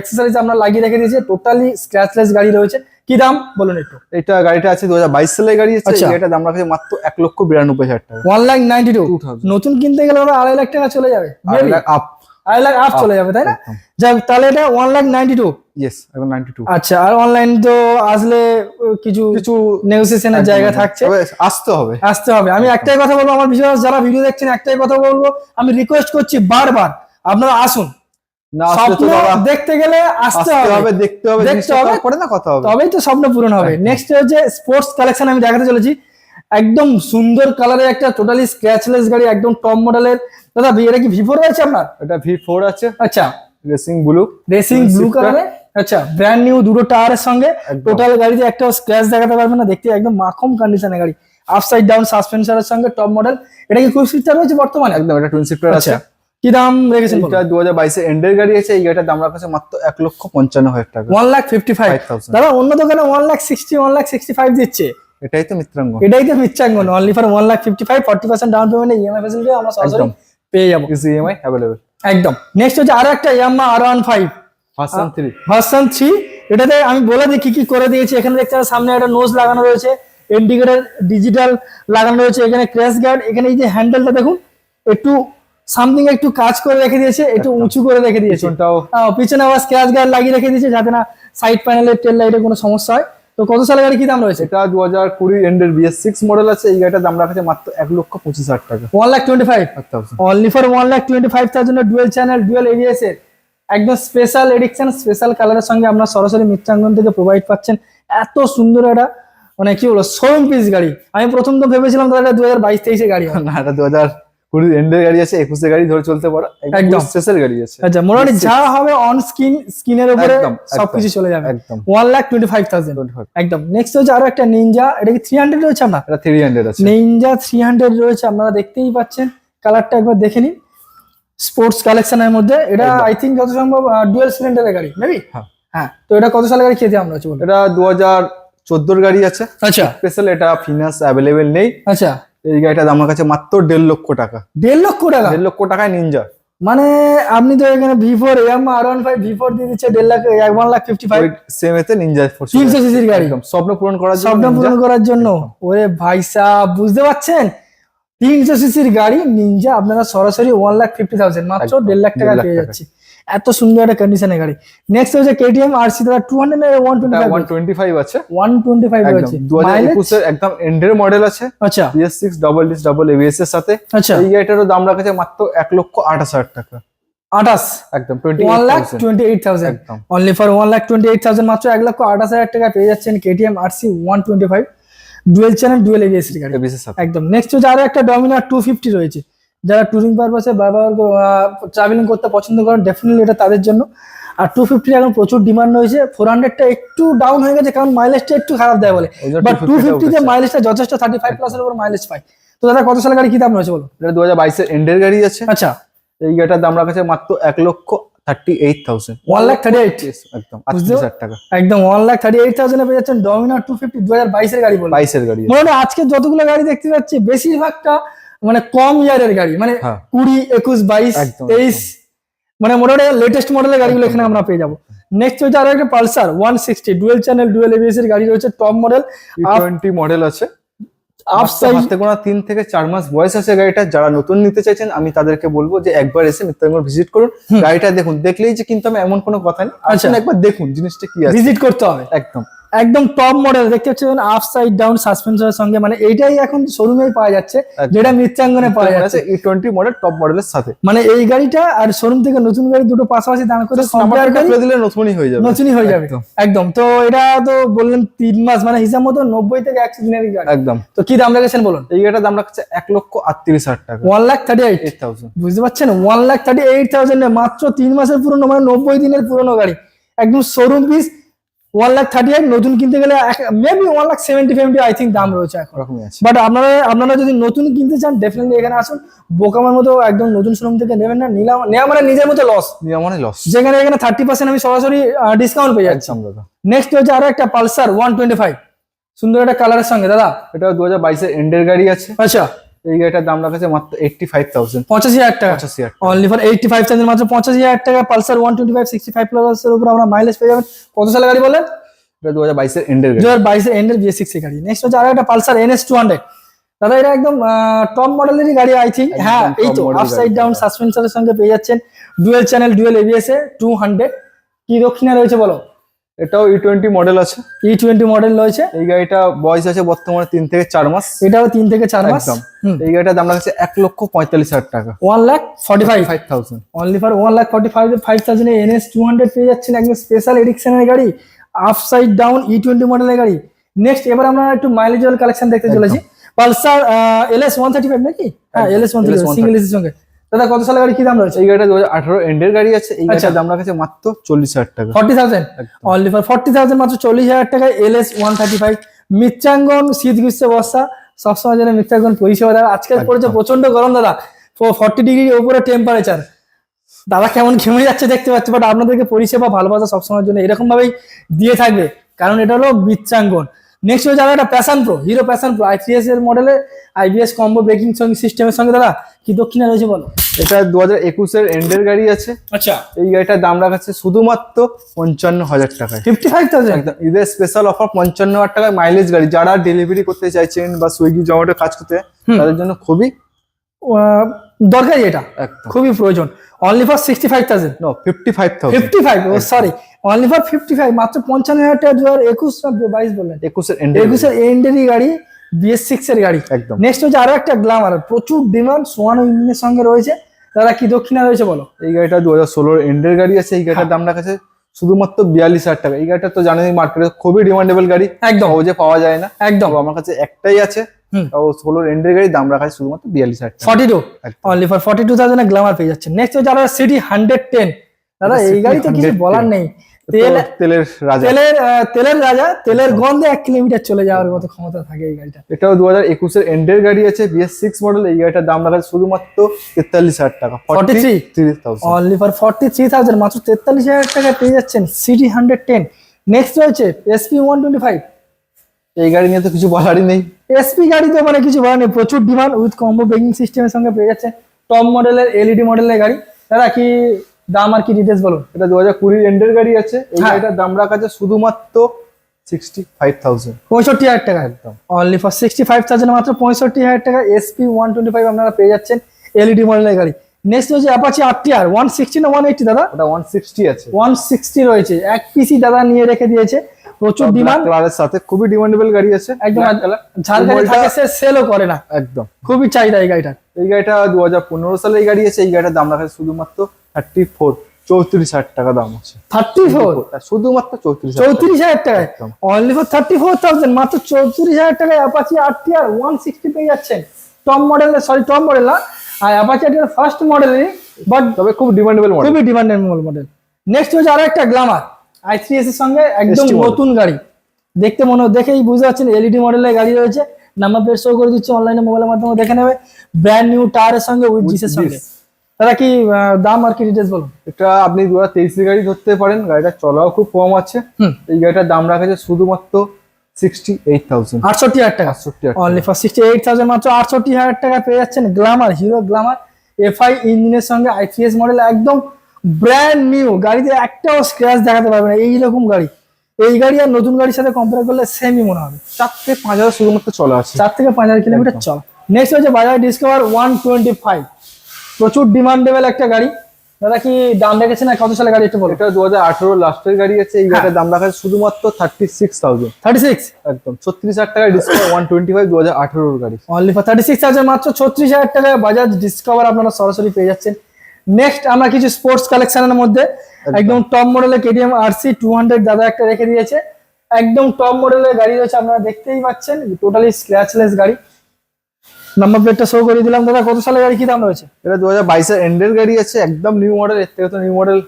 [SPEAKER 1] এক্সেসরিজ আমরা লাগিয়ে রেখে দিয়েছি। টোটালি স্ক্র্যাচলেস গাড়ি রয়েছে। কি দাম? বলুন একটু।
[SPEAKER 2] এটা গাড়িটা আছে দু হাজার বাইশ সালের গাড়ি আছে
[SPEAKER 1] আচ্ছা।
[SPEAKER 2] এই গাড়িটার দাম রাখা আছে মাত্র এক লক্ষ বিরানব্বই হাজার টাকা।
[SPEAKER 1] One lakh ninety two.
[SPEAKER 2] 2000
[SPEAKER 1] নতুন কিনতে গেলে ওরা আড়াই লাখ টাকা চলে যাবে।
[SPEAKER 2] আপ
[SPEAKER 1] আড়াই লাখ আপ চলে যাবে তাই না? যাক তাহলে এটা one lakh ninety two.
[SPEAKER 2] Yes এখন নাইনটি টু।
[SPEAKER 1] আচ্ছা আর অনলাইন তো আসলে কিছু
[SPEAKER 2] কিছু
[SPEAKER 1] নেগোসিয়েশনের জায়গা থাকছে।
[SPEAKER 2] আসতে হবে।
[SPEAKER 1] আসতে হবে। আমি একটাই কথা বলব আমার বিশেষ যারা ভিডিও দেখছেন একটাই কথা বলব। আমি রিকোয়েস্ট করছি বারবার আপনারা আসুন। স্বপ্ন দেখতে গেলে আসতে
[SPEAKER 2] হবে। দেখতে হবে
[SPEAKER 1] দেখতে হবে।
[SPEAKER 2] তারপরে না কথা হবে।
[SPEAKER 1] তবেই তো স্বপ্ন পূরণ হবে। নেক্সট হচ্ছে স্পোর্টস কালেকশন আমি দেখাতে চলেছি। একদম সুন্দর কালারের একটা টোটালি স্ক্র্যাচলেস গাড়ি একদম টপ মডেলের দাদা এটা কি ভিভো রয়েছে আপনার?
[SPEAKER 2] এটা ভি ফোর আছে।
[SPEAKER 1] আচ্ছা।
[SPEAKER 2] Racing blue
[SPEAKER 1] racing blue. কালারে আচ্ছা ব্র্যান্ড নিউ দুটো টায়ারের সঙ্গে। টোটাল গাড়িতে একটা স্ক্র্যাচ দেখাতে পারবে না। দেখতে একদম মাখম কন্ডিশনের গাড়ি। আপসাইড ডাউন সাসপেনশনের সঙ্গে টপ মডেল এটা কি খুব সিস্টার রয়েছে বর্তমানে?
[SPEAKER 2] একদম এটা টুইন সিটার আছে।
[SPEAKER 1] আচ্ছা কি দাম রেখেছেন
[SPEAKER 2] এটা দু হাজার বাইশে এন্ডের গাড়ি আছে এই গাড়িটার দাম রাখা আছে মাত্র এক লক্ষ পঞ্চান্ন হাজার টাকা।
[SPEAKER 1] ওয়ান লাখ ফিফটি ফাইভ
[SPEAKER 2] 5,000
[SPEAKER 1] দাদা অন্য দোকানে one lakh sixty one lakh sixty five দিচ্ছে।
[SPEAKER 2] এটাই তো মিত্রাঙ্গ
[SPEAKER 1] এটাই তো মিচ্ছাঙ্গন only for one lakh fifty five forty percent down পেমেন্টে ইএমআই ফেসিলিটি আমরা সরাসরি পেয়ে যাব।
[SPEAKER 2] ইজ ইএমআই অ্যাভেলেবল
[SPEAKER 1] একদম। নেক্সট হচ্ছে আরও একটা one five
[SPEAKER 2] version three
[SPEAKER 1] version three এটাতে আমি বলে দিই কি কি করে দিয়েছি। এখানে দেখতে পাচ্ছেন সামনে একটা নোজ লাগানো রয়েছে ইন্ডিকেটর ডিজিটাল লাগানো রয়েছে এখানে ক্র্যাশ গার্ড এখানে এই যে হ্যান্ডেলটা দেখুন একটু সামথিং একটু কাজ করে রেখে দিয়েছে একটু উঁচু করে রেখে দিয়েছে। পিছনে আবার স্ক্র্যাচ গার্ড লাগিয়ে রেখে দিয়েছে যাতে না সাইড প্যানেলের টেল লাইটের কোনো সমস্যা হয়। তো কত সালের গাড়ি কি দাম রয়েছে?
[SPEAKER 2] এটা দু হাজার কুড়ি এন্ডের বিএস সিক্স মডেল আছে এই গাড়িটার দাম রাখা আছে মাত্র এক লক্ষ পঁচিশ হাজার টাকা।
[SPEAKER 1] One lakh twenty five only for one lakh twenty five thousand dual channel dual ABS এর। একদম স্পেশাল এডিকশন স্পেশাল কালারের সঙ্গে আপনার সরাসরি মিত্রাঙ্গন থেকে প্রোভাইড পাচ্ছেন। এত সুন্দর একটা মানে কি বলব শোরুম পিস গাড়ি। আমি প্রথম তো ভেবেছিলাম তাহলে দু হাজার বাইশ তেইশে গাড়ি।
[SPEAKER 2] না এটা দু হাজার কুড়ি এন্ডের গাড়ি আছে একুশে গাড়ি ধরে চলতে পারো
[SPEAKER 1] একদম।
[SPEAKER 2] শেষের গাড়ি আছে।
[SPEAKER 1] আচ্ছা মোটামুটি যা হবে অন স্ক্রিন স্ক্রিনের উপরে সবকিছু চলে যাবে।
[SPEAKER 2] একদম।
[SPEAKER 1] One lakh twenty five thousand একদম। নেক্সট হচ্ছে আরও একটা নিনজা এটা কি থ্রি হান্ড্রেড রয়েছে আপনার?
[SPEAKER 2] এটা থ্রি হান্ড্রেড আছে।
[SPEAKER 1] নিনজা থ্রি হান্ড্রেড রয়েছে আপনারা দেখতেই পাচ্ছেন। কালারটা একবার দেখে নিন। স্পোর্টস কালেকশনের মধ্যে। এটা আই থিঙ্ক যত সম্ভব ডুয়েল সিলিন্ডারের গাড়ি মেবি
[SPEAKER 2] হ্যাঁ।
[SPEAKER 1] হ্যাঁ। তো এটা কত সালের গাড়ি খেতে আমরা হচ্ছে
[SPEAKER 2] এটা দু হাজার চোদ্দোর গাড়ি আছে।
[SPEAKER 1] আচ্ছা।
[SPEAKER 2] স্পেশাল এটা ফিনান্স অ্যাভেলেবেল নেই।
[SPEAKER 1] আচ্ছা।
[SPEAKER 2] এই গাড়িটার দাম আমার কাছে মাত্র দেড় লক্ষ টাকা।
[SPEAKER 1] দেড় লক্ষ টাকা?
[SPEAKER 2] দেড় লক্ষ টাকায় নিনজা
[SPEAKER 1] মানে আপনি তো এখানে V four M R one five V four দিয়ে দিচ্ছে দেড় lakh one lakh fifty five
[SPEAKER 2] same এতে নিনজা
[SPEAKER 1] তিনশো সিসির গাড়ি।
[SPEAKER 2] স্বপ্ন পূরণ করার জন্য
[SPEAKER 1] স্বপ্ন পূরণ করার জন্য। ওরে ভাই সাহ বুঝতে পারছেন? তিনশো সিসির গাড়ি নিনজা আপনারা সরাসরি ওয়ান লাখ ফিফটি থাউজেন্ড মাত্র দেড় লাখ টাকা পেয়ে। যাচ্ছি। এত সুন্দর একটা কন্ডিশনের গাড়ি। নেক্সট হচ্ছে কেটিএম আর সি দাদা two hundred one twenty
[SPEAKER 2] one twenty five আছে।
[SPEAKER 1] ওয়ান টোয়েন্টি ফাইভ
[SPEAKER 2] একদম।
[SPEAKER 1] রয়েছে
[SPEAKER 2] দু হাজার একুশের একদম এন্ডের মডেল আছে।
[SPEAKER 1] আচ্ছা।
[SPEAKER 2] BS six double disc double ABS এর সাথে।
[SPEAKER 1] আচ্ছা।
[SPEAKER 2] এই গাড়িটারও দাম মাত্র এক লক্ষ আঠাশ হাজার টাকা।
[SPEAKER 1] আঠাশ?
[SPEAKER 2] একদম
[SPEAKER 1] one lakh twenty eight thousand only for one lakh twenty eight thousand মাত্র এক লক্ষ আঠাশ হাজার টাকা পেয়ে যাচ্ছেন KTM R C one twenty five dual channel dual ABS একদম। নেক্সট হচ্ছে আরও একটা ডমিনার টু ফিফটি রয়েছে। যারা ট্যুরিং পারপাসে বারবার ট্রাভেলিং করতে পছন্দ করেন ডেফিনেটলি এটা তাদের জন্য। আর টু ফিফটির এখন প্রচুর ডিমান্ড রয়েছে। ফোর হান্ড্রেডটা একটু ডাউন হয়ে গেছে কারণ মাইলেজটা একটু খারাপ দেয় বলে। বাট টু ফিফটিতে মাইলেজটা যথেষ্ট থার্টি ফাইভ প্লাসের উপর মাইলেজ পায়। তো দাদা কত সালের গাড়ি কি দাম রয়েছে বলো?
[SPEAKER 2] এটা দু হাজার বাইশের এন্ডের গাড়ি আছে।
[SPEAKER 1] আচ্ছা।
[SPEAKER 2] এই গাড়িটার দাম রাখা মাত্র এক লক্ষ thirty eight thousand
[SPEAKER 1] one lakh thirty eight
[SPEAKER 2] একদম। আটত্রিশ হাজার টাকা।
[SPEAKER 1] একদম ওয়ান লাখ থার্টি এইট থাউজেন্ডে পেয়ে যাচ্ছেন ডমিনার টু ফিফটি দু হাজার বাইশের গাড়ি বলে
[SPEAKER 2] বাইশের গাড়ি।
[SPEAKER 1] আজকে যতগুলো গাড়ি দেখতে পাচ্ছি বেশিরভাগটা মানে কম ইয়ারের গাড়ি মানে
[SPEAKER 2] হ্যাঁ।
[SPEAKER 1] কুড়ি একুশ বাইশ তেইশ মানে মোটামুটি লেটেস্ট মডেলের গাড়িগুলো এখানে আমরা পেয়ে যাব। নেক্সট হচ্ছে আরও একটা Pulsar one sixty dual channel dual ABS এর গাড়ি রয়েছে টপ মডেল
[SPEAKER 2] টোয়েন্টি মডেল আছে। হাতে গোনা তিন থেকে চার মাস বয়স আছে গাড়িটা। যারা নতুন নিতে চাইছেন আমি তাদেরকে বলব যে একবার এসে মিত্রগঞ্জ ভিজিট করুন। গাড়িটা দেখুন দেখলেই যে কিন্তু আমি এমন কোনো কথা নেই।
[SPEAKER 1] আচ্ছা।
[SPEAKER 2] আসুন একবার দেখুন জিনিসটা কি আছে।
[SPEAKER 1] ভিজিট করতে হবে।
[SPEAKER 2] একদম।
[SPEAKER 1] একদম টপ মডেল দেখতে পাচ্ছেন আপ সাইড ডাউন সাসপেন্সরের সঙ্গে মানে এইটাই এখন শোরুমেই পাওয়া যাচ্ছে যেটা মিত্রাঙ্গনে পাওয়া যাচ্ছে।
[SPEAKER 2] ই টোয়েন্টি মডেল টপ মডেলের সাথে।
[SPEAKER 1] মানে এই গাড়িটা আর শোরুম থেকে নতুন গাড়ি দুটো পাশাপাশি দাঁড় করে
[SPEAKER 2] নাম্বারটা দিলে নতুনই হয়ে যাবে।
[SPEAKER 1] নতুনই হয়ে যাবে।
[SPEAKER 2] একদম,
[SPEAKER 1] তো এটা তো বললেন তিন মাস মানে হিসাব মতো নব্বই থেকে একশো দিনের গাড়ি।
[SPEAKER 2] একদম।
[SPEAKER 1] তো কি দাম রেখেছেন বলুন?
[SPEAKER 2] এই গাড়িটার দাম রাখছে এক লক্ষ আটত্রিশ হাজার টাকা।
[SPEAKER 1] One lakh thirty eight
[SPEAKER 2] thousand
[SPEAKER 1] বুঝতে পারছেন? One lakh thirty eight thousand মাত্র তিন মাসের পুরনো মানে নব্বই দিনের পুরনো গাড়ি। একদম showroom piece one lakh thirty eight নতুন কিনতে গেলে maybe one lakh seventy seventy I think দাম রয়েছে এখন।
[SPEAKER 2] আছে।
[SPEAKER 1] বাট আপনারা আপনারা যদি নতুন কিনতে চান ডেফিনেটলি এখানে আসুন। বোকামার মতো একদম নতুন শোরুম থেকে নেবেন না। নিলাম নেওয়া মানে নিজের মতো লস
[SPEAKER 2] নিয়ে মানে লস
[SPEAKER 1] যেখানে এখানে থার্টি পার্সেন্ট আমি সরাসরি ডিসকাউন্ট পেয়ে যাচ্ছি।
[SPEAKER 2] দাদা।
[SPEAKER 1] নেক্সট হচ্ছে আরও একটা পালসার ওয়ান টোয়েন্টি ফাইভ সুন্দর একটা কালারের সঙ্গে দাদা।
[SPEAKER 2] এটা দু হাজার বাইশের এন্ডের গাড়ি আছে।
[SPEAKER 1] আচ্ছা।
[SPEAKER 2] এই গাড়িটার দাম রাখা মাত্র এইটটি ফাইভ থাউজেন্ড
[SPEAKER 1] পঁচাশি হাজার টাকা।
[SPEAKER 2] পঁচাশি হাজার
[SPEAKER 1] only for eighty five thousand মাত্র পঁচাশি হাজার টাকা Pulsar one twenty five sixty five প্লাসের উপর আমরা মাইলেজ পেয়ে যাবেন। কত সালে গাড়ি বলেন
[SPEAKER 2] এটা দু হাজার বাইশের এন্ডের
[SPEAKER 1] দু
[SPEAKER 2] গাড়ি।
[SPEAKER 1] হাজার বাইশের এন্ডের বিএস সিক্স গাড়ি। নেক্সট হচ্ছে আরও একটা পালসার এনএস টু হান্ড্রেড দাদা এটা একদম টপ মডেলেরই গাড়ি আই থিঙ্ক হ্যাঁ এই তো
[SPEAKER 2] model
[SPEAKER 1] আপ সাইড ডাউন। সাসপেন্সারের সঙ্গে পেয়ে যাচ্ছেন। ডুয়েল চ্যানেল ডুয়েল এবিএস এ টু হান্ড্রেড কি দক্ষিণে রয়েছে বলো?
[SPEAKER 2] এটাও ই টোয়েন্টি মডেল আছে।
[SPEAKER 1] ই টোয়েন্টি মডেল রয়েছে।
[SPEAKER 2] এই গাড়িটা বয়স আছে বর্তমানে তিন থেকে চার মাস।
[SPEAKER 1] এটাও তিন থেকে চার মাস।
[SPEAKER 2] এই গাড়িটার দাম রাখছে এক লক্ষ পঁয়তাল্লিশ হাজার টাকা।
[SPEAKER 1] One lakh forty five
[SPEAKER 2] five thousand
[SPEAKER 1] only for one lakh forty five five thousand NS two hundred পেয়ে যাচ্ছেন একদম স্পেশাল এডিকশনের গাড়ি। Upside down E twenty মডেলের গাড়ি। নেক্সট এবার আমরা একটু মাইলেজের কালেকশন দেখতে চলেছি। Pulsar L S one thirty five নাকি? হ্যাঁ L S one thirty single এসির সঙ্গে। দাদা কত সালের গাড়ি? কি দাম রয়েছে?
[SPEAKER 2] এই গাড়িটা দু হাজার আঠারো এন্ডের গাড়ি আছে। এই
[SPEAKER 1] আচ্ছা।
[SPEAKER 2] গাড়িটার দাম রাখছে মাত্র চল্লিশ হাজার টাকা।
[SPEAKER 1] Forty thousand. Only for forty thousand মাত্র চল্লিশ হাজার টাকায় L S one thirty five মিত্রাঙ্গন শীত গ্রীষ্মে বর্ষা। সবসময় যেন মিত্রাঙ্গন পরিষেবা দেয়। আজকে পড়েছে প্রচণ্ড গরম দাদা। ফর্টি ডিগ্রির উপরে টেম্পারেচার দাদা কেমন ঘেমে যাচ্ছে দেখতে পাচ্ছি বাট আপনাদেরকে পরিষেবা ভালোবাসা সবসময়ের জন্য এরকম ভাবেই দিয়ে থাকবে। কারণ এটা হলো মিত্রাঙ্গন নেক্সট হচ্ছে আরও একটা Passion Pro Hero Passion Pro ICS এর মডেলে আইবিএস কম্বো ব্রেকিং সিস্টেমের সঙ্গে দাদা কি দক্ষিণে রয়েছে বলো?
[SPEAKER 2] এটা দু হাজার একুশের এন্ডের গাড়ি আছে।
[SPEAKER 1] আচ্ছা।
[SPEAKER 2] এই গাড়িটার দাম রাখাচ্ছে শুধুমাত্র পঞ্চান্ন হাজার টাকায়।
[SPEAKER 1] ফিফটি ফাইভ থাউজেন্ড
[SPEAKER 2] একদম ঈদের স্পেশাল অফার পঞ্চান্ন হাজার টাকায় মাইলেজ গাড়ি। যারা ডেলিভারি করতে চাইছেন বা সুইগি জোম্যাটো কাজ করতে তাদের জন্য খুবই
[SPEAKER 1] দরকারি এটা? খুবই প্রয়োজন। Only for sixty five thousand
[SPEAKER 2] no fifty five
[SPEAKER 1] fifty five O sorry only for fifty five মাত্র পঞ্চান্ন হাজার টাকা দু হাজার একুশ না বাইশ বললেন।
[SPEAKER 2] একুশের
[SPEAKER 1] একুশের এন্ডেরই গাড়ি বিএস সিক্স এর গাড়ি।
[SPEAKER 2] একদম।
[SPEAKER 1] নেক্সট হচ্ছে আরও একটা গ্লামার প্রচুর ডিমান্ড সোয়ানো ইঞ্জিনের সঙ্গে রয়েছে। দাদা কি দক্ষিণা রয়েছে বলো?
[SPEAKER 2] এই গাড়িটা দু হাজার ষোলোর এন্ডের গাড়ি আছে এই গাড়িটার দাম রাখাছে শুধুমাত্র বিয়াল্লিশ হাজার টাকা। এই গাড়িটা তো জানেনই মার্কেটে খুবই ডিমান্ডেবল গাড়ি।
[SPEAKER 1] একদম।
[SPEAKER 2] যে পাওয়া যায় না।
[SPEAKER 1] একদম।
[SPEAKER 2] আমার কাছে একটাই আছে। ও ষোলোর এন্ডের গাড়ি দাম রাখা শুধুমাত্র বিয়াল্লিশ হাজার
[SPEAKER 1] forty two. Only for forty two thousand Glamour পেয়ে যাচ্ছে। নেক্সট হচ্ছে আরও সিটি হান্ড্রেড টেন দাদা এই গাড়ি তো কিছু বলার নেই। তেল
[SPEAKER 2] তেলের রাজা।
[SPEAKER 1] তেলের তেলের রাজা তেলের গন্ধে এক কিলোমিটার চলে যাওয়ার মতো ক্ষমতা থাকে এই গাড়িটা।
[SPEAKER 2] এটাও দু হাজার একুশের এন্ডের গাড়ি আছে বিএস সিক্স মডেল এই গাড়িটার দাম রাখা শুধুমাত্র তেতাল্লিশ হাজার টাকা।
[SPEAKER 1] 43?
[SPEAKER 2] তিরিশ thousand
[SPEAKER 1] only for forty three thousand মাত্র তেতাল্লিশ হাজার টাকা পেয়ে যাচ্ছেন সিটি হান্ড্রেড টেন নেক্সট রয়েছে এসপি ওয়ান টোয়েন্টি ফাইভ
[SPEAKER 2] এই গাড়ি নিয়ে তো কিছু বলারই নেই।
[SPEAKER 1] এসপি গাড়িতে মানে কিছু বলার নেই। প্রচুর ডিমান্ড উইথ কম্বো ব্রেকিং সিস্টেমের সঙ্গে পেয়ে যাচ্ছে। টপ মডেলের এলইডি মডেলের গাড়ি। দাদা কি দাম আর কি ডিটেলস বলুন?
[SPEAKER 2] এটা দু হাজার কুড়ির এন্ডের গাড়ি আছে। এই
[SPEAKER 1] হ্যাঁ।
[SPEAKER 2] গাড়িটার দাম রাখা আছে শুধুমাত্র সিক্সটি ফাইভ থাউজেন্ড
[SPEAKER 1] পঁয়ষট্টি হাজার টাকা।
[SPEAKER 2] একদম।
[SPEAKER 1] Only for sixty five thousand মাত্র পঁয়ষট্টি হাজার টাকা এসপি ওয়ান টোয়েন্টি ফাইভ আপনারা পেয়ে যাচ্ছেন এলইডি মডেলের গাড়ি। নেক্সট হচ্ছে Apache R T R one sixty না ওয়ান এইটি দাদা?
[SPEAKER 2] ওটা ওয়ান সিক্সটি আছে।
[SPEAKER 1] ওয়ান সিক্সটি রয়েছে। এক পিসি দাদা নিয়ে রেখে দিয়েছে। প্রচুর ডিমান্ড
[SPEAKER 2] কালারের সাথে খুবই ডিমান্ডেবল গাড়ি আছে।
[SPEAKER 1] একদম
[SPEAKER 2] Black color।
[SPEAKER 1] ঝাড় গাড়ি
[SPEAKER 2] Symbol টা
[SPEAKER 1] থাকে সে সেলও করে না।
[SPEAKER 2] একদম।
[SPEAKER 1] খুবই চাহিদা এই গাড়িটার।
[SPEAKER 2] এই গাড়িটা দু হাজার পনেরো সালে এই গাড়ি আছে এই গাড়িটার দাম রাখা শুধুমাত্র থার্টি ফোর চৌত্রিশ হাজার টাকা দাম আছে।
[SPEAKER 1] থার্টি ফোর
[SPEAKER 2] শুধুমাত্র চৌত্রিশ
[SPEAKER 1] চৌত্রিশ হাজার টাকায়?
[SPEAKER 2] একদম।
[SPEAKER 1] Only for thirty four thousand মাত্র চৌত্রিশ হাজার টাকায় Apache R T R one sixty পেয়ে যাচ্ছেন। Top model sorry top model না আর অ্যাপাচি আর ফার্স্ট মডেলই বাট
[SPEAKER 2] তবে খুব ডিমান্ডেবল মডেল
[SPEAKER 1] খুবই ডিমান্ডেড মডেল নেক্সট হচ্ছে আরও একটা গ্লামার আই থ্রি এস এর সঙ্গে একদম নতুন গাড়ি। দেখতে মনে দেখেই বুঝতে পারছেন এলইডি মডেলের গাড়ি রয়েছে। নাম্বার প্লেট শো করে দিচ্ছে অনলাইনে মোবাইলের মাধ্যমে দেখে নেবে। ব্র্যান্ড নিউ টায়ারের সঙ্গে উইথ জিসের সঙ্গে। দাদা কি দাম আর কি ডিটেলস বলুন?
[SPEAKER 2] এটা আপনি দু হাজার তেইশের গাড়ি ধরতে পারেন। গাড়িটা চলাও খুব কম আছে। এই গাড়িটার দাম রাখা আছে শুধুমাত্র সিক্সটি এইট থাউজেন্ড
[SPEAKER 1] আটষট্টি হাজার টাকা।
[SPEAKER 2] আটষট্টি
[SPEAKER 1] only for sixty eight thousand মাত্র আটষট্টি হাজার টাকা পেয়ে যাচ্ছেন গ্লামার হিরো গ্লামার এফআই ইঞ্জিনের সঙ্গে মডেল একদম ব্র্যান্ড নিউ গাড়িতে একটাও স্ক্র্যাচ দেখাতে পারবে না এইরকম গাড়ি। এই গাড়ি আর নতুন গাড়ির সাথে কম্পেয়ার করলে সেমই মনে হবে।
[SPEAKER 2] চার থেকে পাঁচ হাজার শুধুমাত্র চলে আছে।
[SPEAKER 1] চার থেকে পাঁচ হাজার কিলোমিটার চল। নেক্সট হচ্ছে Bajaj Discover one twenty five প্রচুর ডিমান্ডেবল একটা গাড়ি। দাদা কি দাম রেখেছে না কত সালে গাড়ি একটু বলো?
[SPEAKER 2] এটা দু হাজার আঠেরো লাস্টের গাড়ি আছে এই গাড়ির দাম রাখা শুধুমাত্র thirty six thousand
[SPEAKER 1] thirty six
[SPEAKER 2] একদম। ছত্রিশ হাজার টাকা ডিসকাউন্ট ওয়ান টোয়েন্টি ফাইভ দু হাজার আঠেরোর গাড়ি।
[SPEAKER 1] Only for thirty six thousand মাত্র ছত্রিশ হাজার টাকায় বাজাজ ডিসকভার আপনারা সরাসরি পেয়ে যাচ্ছেন। নেক্সট আমরা কিছু স্পোর্টস কালেকশনের মধ্যে একদম। টপ মডেলের কেটিএম আরসি টু হান্ড্রেড দাদা একটা রেখে দিয়েছে। একদম টপ মডেলের গাড়ি রয়েছে আপনারা দেখতেই পাচ্ছেন। টোটালি স্ক্র্যাচলেস গাড়ি। নাম্বার প্লেটটা শো করে দিলাম। দাদা কত সালের গাড়ি কি দাম রয়েছে?
[SPEAKER 2] এটা দু হাজার বাইশের এন্ডের গাড়ি আছে একদম নিউ মডেল এর থেকে তো নিউ মডেল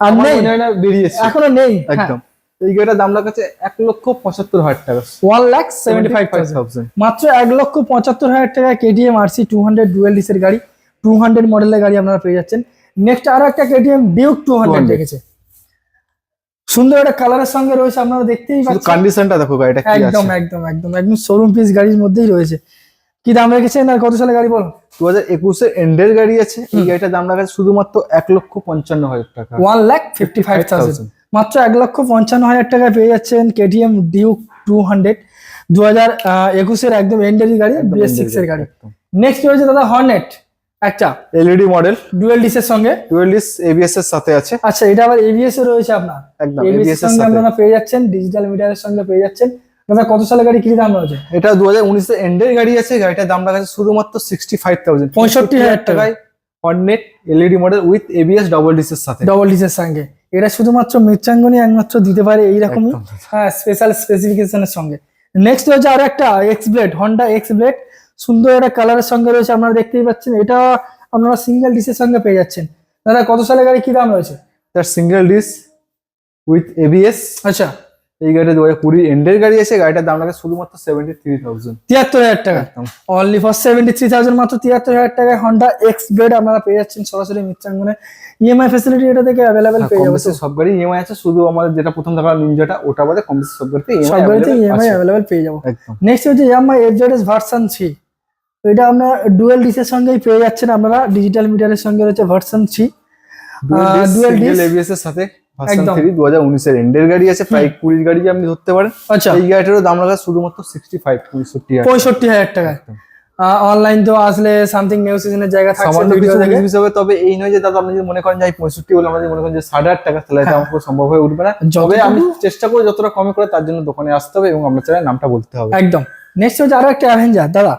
[SPEAKER 1] আর নেই।
[SPEAKER 2] বেরিয়েছে।
[SPEAKER 1] এখনও নেই।
[SPEAKER 2] একদম। এই গাড়িটার দাম আছে এক লক্ষ পঁচাত্তর হাজার টাকা।
[SPEAKER 1] One lakh seventy five
[SPEAKER 2] thousand
[SPEAKER 1] মাত্র এক লক্ষ পঁচাত্তর হাজার টাকা KTM RC two hundred dual ডিসের গাড়ি। টু হান্ড্রেড মডেলের গাড়ি আপনারা পেয়ে যাচ্ছেন। নেক্সট আরও একটা কেটিএম ডিউক টু হান্ড্রেড
[SPEAKER 2] 200
[SPEAKER 1] রেখেছে সুন্দর একটা কালারের সঙ্গে রয়েছে আপনারা দেখতেই পাচ্ছেন।
[SPEAKER 2] কন্ডিশনটা দেখো গাড়িটা কি আছে।
[SPEAKER 1] একদম একদম একদম একদম শোরুম পিস গাড়ির মধ্যেই রয়েছে। কি দাম রেখেছেন আর কত সালে গাড়ি বলো?
[SPEAKER 2] দু হাজার একুশের এন্ডের গাড়ি আছে। এই গাড়িটার দাম রাখা শুধুমাত্র এক লক্ষ পঞ্চান্ন হাজার টাকা।
[SPEAKER 1] One lakh fifty five thousand মাত্র এক লক্ষ পঞ্চান্ন হাজার টাকায় পেয়ে যাচ্ছেন কেটিএম ডিউক টু হান্ড্রেড দু হাজার একুশের একদম এন্ডারি গাড়ি বিএস সিক্স এর গাড়ি। নেক্সট রয়েছে দাদা হর্নেট একটা
[SPEAKER 2] এলইডি মডেল
[SPEAKER 1] ডুয়েল ডিস এর সঙ্গে?
[SPEAKER 2] টুয়েলভ এবিএস এর সাথে আছে।
[SPEAKER 1] আচ্ছা এটা আবার এবিএস এ রয়েছে আপনার?
[SPEAKER 2] একদম
[SPEAKER 1] এবিএস এর
[SPEAKER 2] এর
[SPEAKER 1] সঙ্গে আপনারা পেয়ে যাচ্ছেন ডিজিটাল মিটারের সঙ্গে পেয়ে যাচ্ছেন। দাদা কত সালে গাড়ি কি দাম রয়েছে?
[SPEAKER 2] এটা দু হাজার উনিশের এন্ডের গাড়ি আছে গাড়িটার দাম রাখা আছে শুধুমাত্র সিক্সটি ফাইভ থাউজেন্ড
[SPEAKER 1] 65,000 টাকায়।
[SPEAKER 2] Hornet LED model with ABS double ডিসের সাথে।
[SPEAKER 1] ডবল ডিসের সঙ্গে। এটা শুধুমাত্র মির্চাঙ্গনি একমাত্র দিতে পারে এইরকমই। হ্যাঁ স্পেশাল স্পেসিফিকেশনের সঙ্গে। নেক্সট হচ্ছে আর একটা X Blade Honda X Blade সুন্দর একটা কালারের সঙ্গে রয়েছে আপনারা দেখতেই পাচ্ছেন। এটা আপনারা সিঙ্গেল ডিসের সঙ্গে পেয়ে যাচ্ছেন। দাদা কত সালে গাড়ি কি দাম রয়েছে?
[SPEAKER 2] তার সিঙ্গেল ডিস উইথ এবিএস
[SPEAKER 1] আচ্ছা।
[SPEAKER 2] এই গাড়িটা দু হাজার কুড়ি এন্ডের গাড়ি আছে গাড়িটার দাম রাখা শুধুমাত্র সেভেন্টি থ্রি থাউজেন্ড
[SPEAKER 1] তিয়াত্তর হাজার টাকা।
[SPEAKER 2] একদম।
[SPEAKER 1] Only for seventy three thousand মাত্র তিয়াত্তর হাজার টাকায় হন্ডা এক্স ব্লেড আপনারা পেয়ে যাচ্ছেন সরাসরি মিত্রাঙ্গনে ইএমআই ফেসিলিটি এটা থেকে অ্যাভেলেবেল পেয়ে
[SPEAKER 2] কম
[SPEAKER 1] যাবে
[SPEAKER 2] সব গাড়ি ইএমআই আছে শুধু আমাদের যেটা প্রথম দেখা নিনজাটা ওটা বাদে কম বেশি সব গাড়িতে
[SPEAKER 1] সব গাড়িতে
[SPEAKER 2] ইএমআই
[SPEAKER 1] ইএমআই অ্যাভেলেবেল পেয়ে যাব।
[SPEAKER 2] একদম।
[SPEAKER 1] নেক্সট হচ্ছে ইয়ামাই এফজেডএস ভার্সন থ্রি এটা আপনার ডুয়েল ডিসের সঙ্গেই পেয়ে যাচ্ছেন আপনারা। ডিজিটাল মিটারের সঙ্গে রয়েছে version three
[SPEAKER 2] dual
[SPEAKER 1] disc।
[SPEAKER 2] ABS এর সাথে ভার্সন
[SPEAKER 1] একদম।
[SPEAKER 2] থ্রি দু হাজার উনিশের এন্ডের গাড়ি আছে প্রায় কুড়ির গাড়ি যে আপনি ধরতে পারেন।
[SPEAKER 1] আচ্ছা।
[SPEAKER 2] এই গাড়িটারও দাম রাখা শুধুমাত্র সিক্সটি ফাইভ পঁয়ষট্টি হাজার।
[SPEAKER 1] পঁয়ষট্টি হাজার টাকায়। অনলাইন তো আসলে সামথিং নিউ সিজনের জায়গা
[SPEAKER 2] সামান্য কিছু
[SPEAKER 1] দেখে।
[SPEAKER 2] হিসাবে তবে এই নয় যে দাদা আপনি যদি মনে করেন যে পঁয়ষট্টি বলে আমরা যদি মনে করেন যে সাড়ে আট টাকা তাহলে এটা আমার সম্ভব হয়ে উঠবে না। তবে আমি চেষ্টা করি যতটা কমে করে তার জন্য দোকানে আসতে হবে এবং আপনার নামটা বলতে হবে।
[SPEAKER 1] একদম। নেক্সট হচ্ছে আরও একটা অ্যাভেঞ্জার দাদা।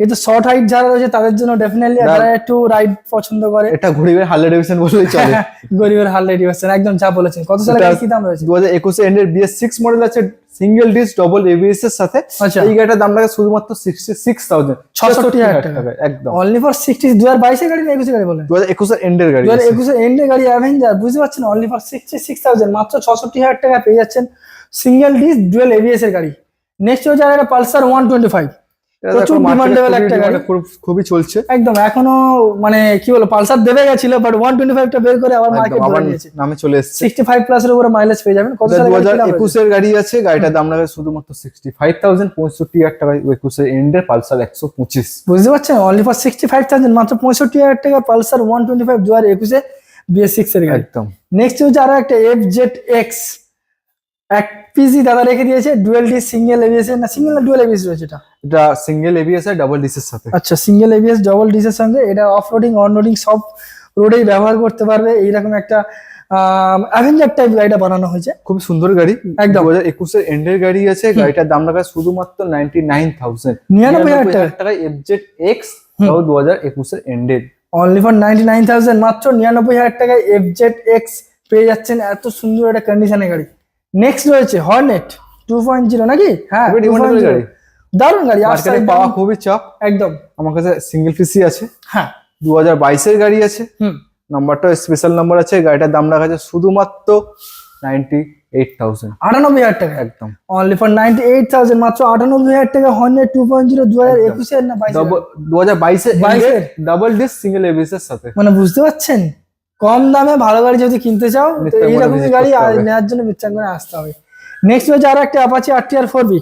[SPEAKER 1] এই তো শর্ট হাইট যারা রয়েছে তাদের জন্য ডেফিনেটলি যারা একটু রাইড পছন্দ করে।
[SPEAKER 2] এটা ঘুরিবে হার্লে ডেভিশন বললেই চলে। [laughs]
[SPEAKER 1] গরিবের হাল রেডি একদম যা বলেছেন। কত সালে গাড়ি কি দাম রয়েছে?
[SPEAKER 2] দু হাজার একুশে এন্ডের বিএস সিক্স মডেল আছে সিঙ্গেল ডিস ডবল এবিএস এর সাথে।
[SPEAKER 1] আচ্ছা।
[SPEAKER 2] এই গাড়িটার দাম লাগে শুধুমাত্র সিক্সটি সিক্স থাউজেন্ড
[SPEAKER 1] 66,000 টাকা।
[SPEAKER 2] একদম।
[SPEAKER 1] অনলি ফর সিক্সটি দু হাজার গাড়ি না একুশে গাড়ি বলেন?
[SPEAKER 2] দু হাজার একুশের এন্ডের গাড়ি
[SPEAKER 1] দু হাজার
[SPEAKER 2] আছে।
[SPEAKER 1] একুশে এন্ডে গাড়ি অ্যাভেঞ্জার বুঝতে পারছেন? Only for sixty six thousand মাত্র ছষট্টি হাজার টাকা পেয়ে যাচ্ছেন। সিঙ্গেল ডিস ডুয়েল এভিএস এর গাড়ি। নেক্সট হচ্ছে আর একটা পালসার ওয়ান টোয়েন্টি ফাইভ
[SPEAKER 2] এটা
[SPEAKER 1] প্রচুর
[SPEAKER 2] এ
[SPEAKER 1] একটা গাড়ি।
[SPEAKER 2] খুবই চলছে।
[SPEAKER 1] একদম এখনও মানে কি বলো পালসার দেবে গেছিল বাট ওয়ান টোয়েন্টি ফাইভটা বের করে আবার মার্কেট ধরে নিয়েছে।
[SPEAKER 2] নামে চলে এসছে।
[SPEAKER 1] সিক্সটি ফাইভ প্লাসের উপরে মাইলেজ পেয়ে যাবেন। কত সালে গাড়ি
[SPEAKER 2] আছে গাড়িটার দাম লাগে শুধুমাত্র সিক্সটি ফাইভ থাউজেন্ড পঁয়ষট্টি হাজার টাকা একুশের এন্ডের পালসার একশো পঁচিশ।
[SPEAKER 1] বুঝতে পারছেন? Only for sixty five thousand মাত্র পঁয়ষট্টি হাজার টাকা পালসার ওয়ান টোয়েন্টি ফাইভ দু হাজার একুশে বিএস সিক্স এর গাড়ি।
[SPEAKER 2] একদম।
[SPEAKER 1] নেক্সট হচ্ছে আরও একটা এফ জেড এক্স এক পিসি দাদা রেখে দিয়েছে ডুয়েল ডি সিঙ্গেল এভিএস না সিঙ্গেল না ডুয়েল এভিএস রয়েছে এটা?
[SPEAKER 2] এটা সিঙ্গেল এবিএস আর ডাবল ডিসের সাথে।
[SPEAKER 1] আচ্ছা সিঙ্গেল এবিএস ডবল ডিসের সঙ্গে এটা অফ রোডিং অন রোডিং সব রোডেই ব্যবহার করতে পারবে। এইরকম একটা অ্যাভেঞ্জার টাইপ গাড়িটা বানানো হয়েছে।
[SPEAKER 2] খুব সুন্দর গাড়ি।
[SPEAKER 1] একদম।
[SPEAKER 2] দু হাজার একুশের এন্ডের গাড়ি আছে। গাড়িটার দাম রাখা শুধুমাত্র নাইনটি নাইন থাউজেন্ড
[SPEAKER 1] নিরানব্বই হাজার টাকা
[SPEAKER 2] এফজেড এক্স তাও দু হাজার একুশের এন্ডের
[SPEAKER 1] only for ninety nine thousand মাত্র নিরানব্বই হাজার টাকায় এফজেড এক্স পেয়ে যাচ্ছেন। এত সুন্দর একটা কন্ডিশনের গাড়ি। নেক্সট রয়েছে হর্নেট টু পয়েন্ট জিরো নাকি? হ্যাঁ
[SPEAKER 2] খুবই demandable
[SPEAKER 1] 2.0
[SPEAKER 2] গাড়ি।
[SPEAKER 1] দারুণ গাড়ি
[SPEAKER 2] মার্কেটে পাওয়া খুবই চাপ
[SPEAKER 1] একদম।
[SPEAKER 2] আমার কাছে সিঙ্গেল পিসি আছে।
[SPEAKER 1] হ্যাঁ।
[SPEAKER 2] দু হাজার বাইশের গাড়ি আছে।
[SPEAKER 1] হুম।
[SPEAKER 2] নাম্বারটা স্পেশাল নাম্বার আছে। গাড়িটার দাম রাখা আছে শুধুমাত্র নাইনটি এইট থাউজেন্ড
[SPEAKER 1] আটানব্বই হাজার টাকা।
[SPEAKER 2] একদম।
[SPEAKER 1] Only for ninety eight thousand মাত্র আটানব্বই হাজার টাকা টু পয়েন্ট জিরো দু হাজার
[SPEAKER 2] একদম।
[SPEAKER 1] একুশের না
[SPEAKER 2] দু হাজার বাইশের
[SPEAKER 1] 22
[SPEAKER 2] ডাবল ডিস সিঙ্গেল এবিএস এর সাথে।
[SPEAKER 1] মানে বুঝতে পারছেন? কম দামে ভালো গাড়ি যদি কিনতে চাও এইরকমই গাড়ি। নেওয়ার জন্য মিত্রাঙ্গনে আসতে হবে। নেক্সট হচ্ছে আর একটা Apache R T R four V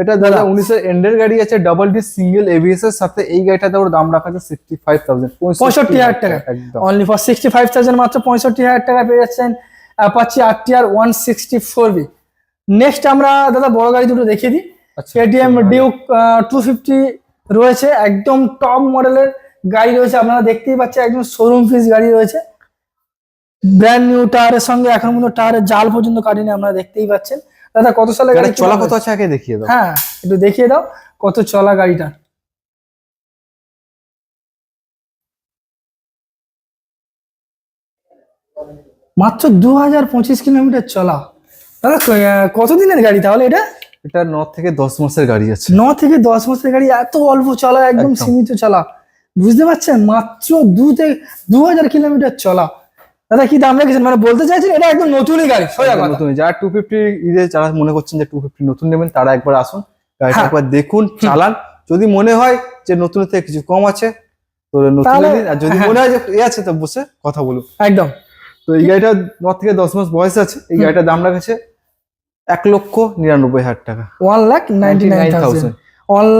[SPEAKER 2] এটা দু হাজার উনিশের এন্ডের গাড়ি আছে ডাবল ডিস সিঙ্গেল এবিএস এর সাথে এই গাড়িটাতে ওর দাম রাখা আছে সিক্সটি ফাইভ থাউজেন্ড
[SPEAKER 1] পঁয়ষট্টি হাজার টাকা।
[SPEAKER 2] একদম।
[SPEAKER 1] Only for sixty five thousand মাত্র পঁয়ষট্টি হাজার টাকা পেয়ে যাচ্ছেন Apache R T R one sixty four V next আমরা দাদা বড় গাড়ি দুটো দেখিয়ে দিই। কেটিএম ডিউক টু ফিফটি রয়েছে একদম টপ মডেলের গাড়ি রয়েছে। আপনারা দেখতেই পাচ্ছেন একদম শোরুম পিস গাড়ি রয়েছে। ব্র্যান্ড নিউ টায়ারের সঙ্গে এখন পর্যন্ত টায়ারের জাল পর্যন্ত কাটিনি আপনারা দেখতেই পাচ্ছেন। দাদা কত সালে গাড়ি
[SPEAKER 2] চলা কত আছে আগে দেখিয়ে দাও।
[SPEAKER 1] হ্যাঁ একটু দেখিয়ে দাও কত চলা গাড়িটা। মাত্র দু হাজার পঁচিশ কিলোমিটার চলা। দাদা কতদিনের গাড়ি তাহলে এটা?
[SPEAKER 2] এটা ন থেকে দশ মাসের গাড়ি আছে।
[SPEAKER 1] ন থেকে দশ মাসের গাড়ি এত অল্প চলা একদম। সীমিত চলা। বুঝতে পারছেন? মাত্র দু থেকে দু হাজার কিলোমিটার চলা। দাদা কি দাম রেখেছেন? মানে বলতে চাইছেন এটা একদম নতুনই গাড়ি। সোজা কথা।
[SPEAKER 2] নতুন যারা টু ফিফটি ঈদে যারা মনে করছেন যে টু ফিফটি নতুন নেবেন তারা একবার আসুন গাড়িটা
[SPEAKER 1] হ্যাঁ।
[SPEAKER 2] একবার দেখুন চালান। যদি মনে হয় যে নতুনের থেকে কিছু কম আছে তো নতুন নিন। আর যদি
[SPEAKER 1] হ্যাঁ।
[SPEAKER 2] মনে হয় যে এ আছে তো বসে কথা বলুন।
[SPEAKER 1] একদম।
[SPEAKER 2] তো এই গাড়িটা ন থেকে দশ মাস বয়স আছে। এই গাড়িটার দাম রাখেছে এক লক্ষ নিরানব্বই হাজার টাকা।
[SPEAKER 1] One lakh ninety nine
[SPEAKER 2] 99,000
[SPEAKER 1] thousand all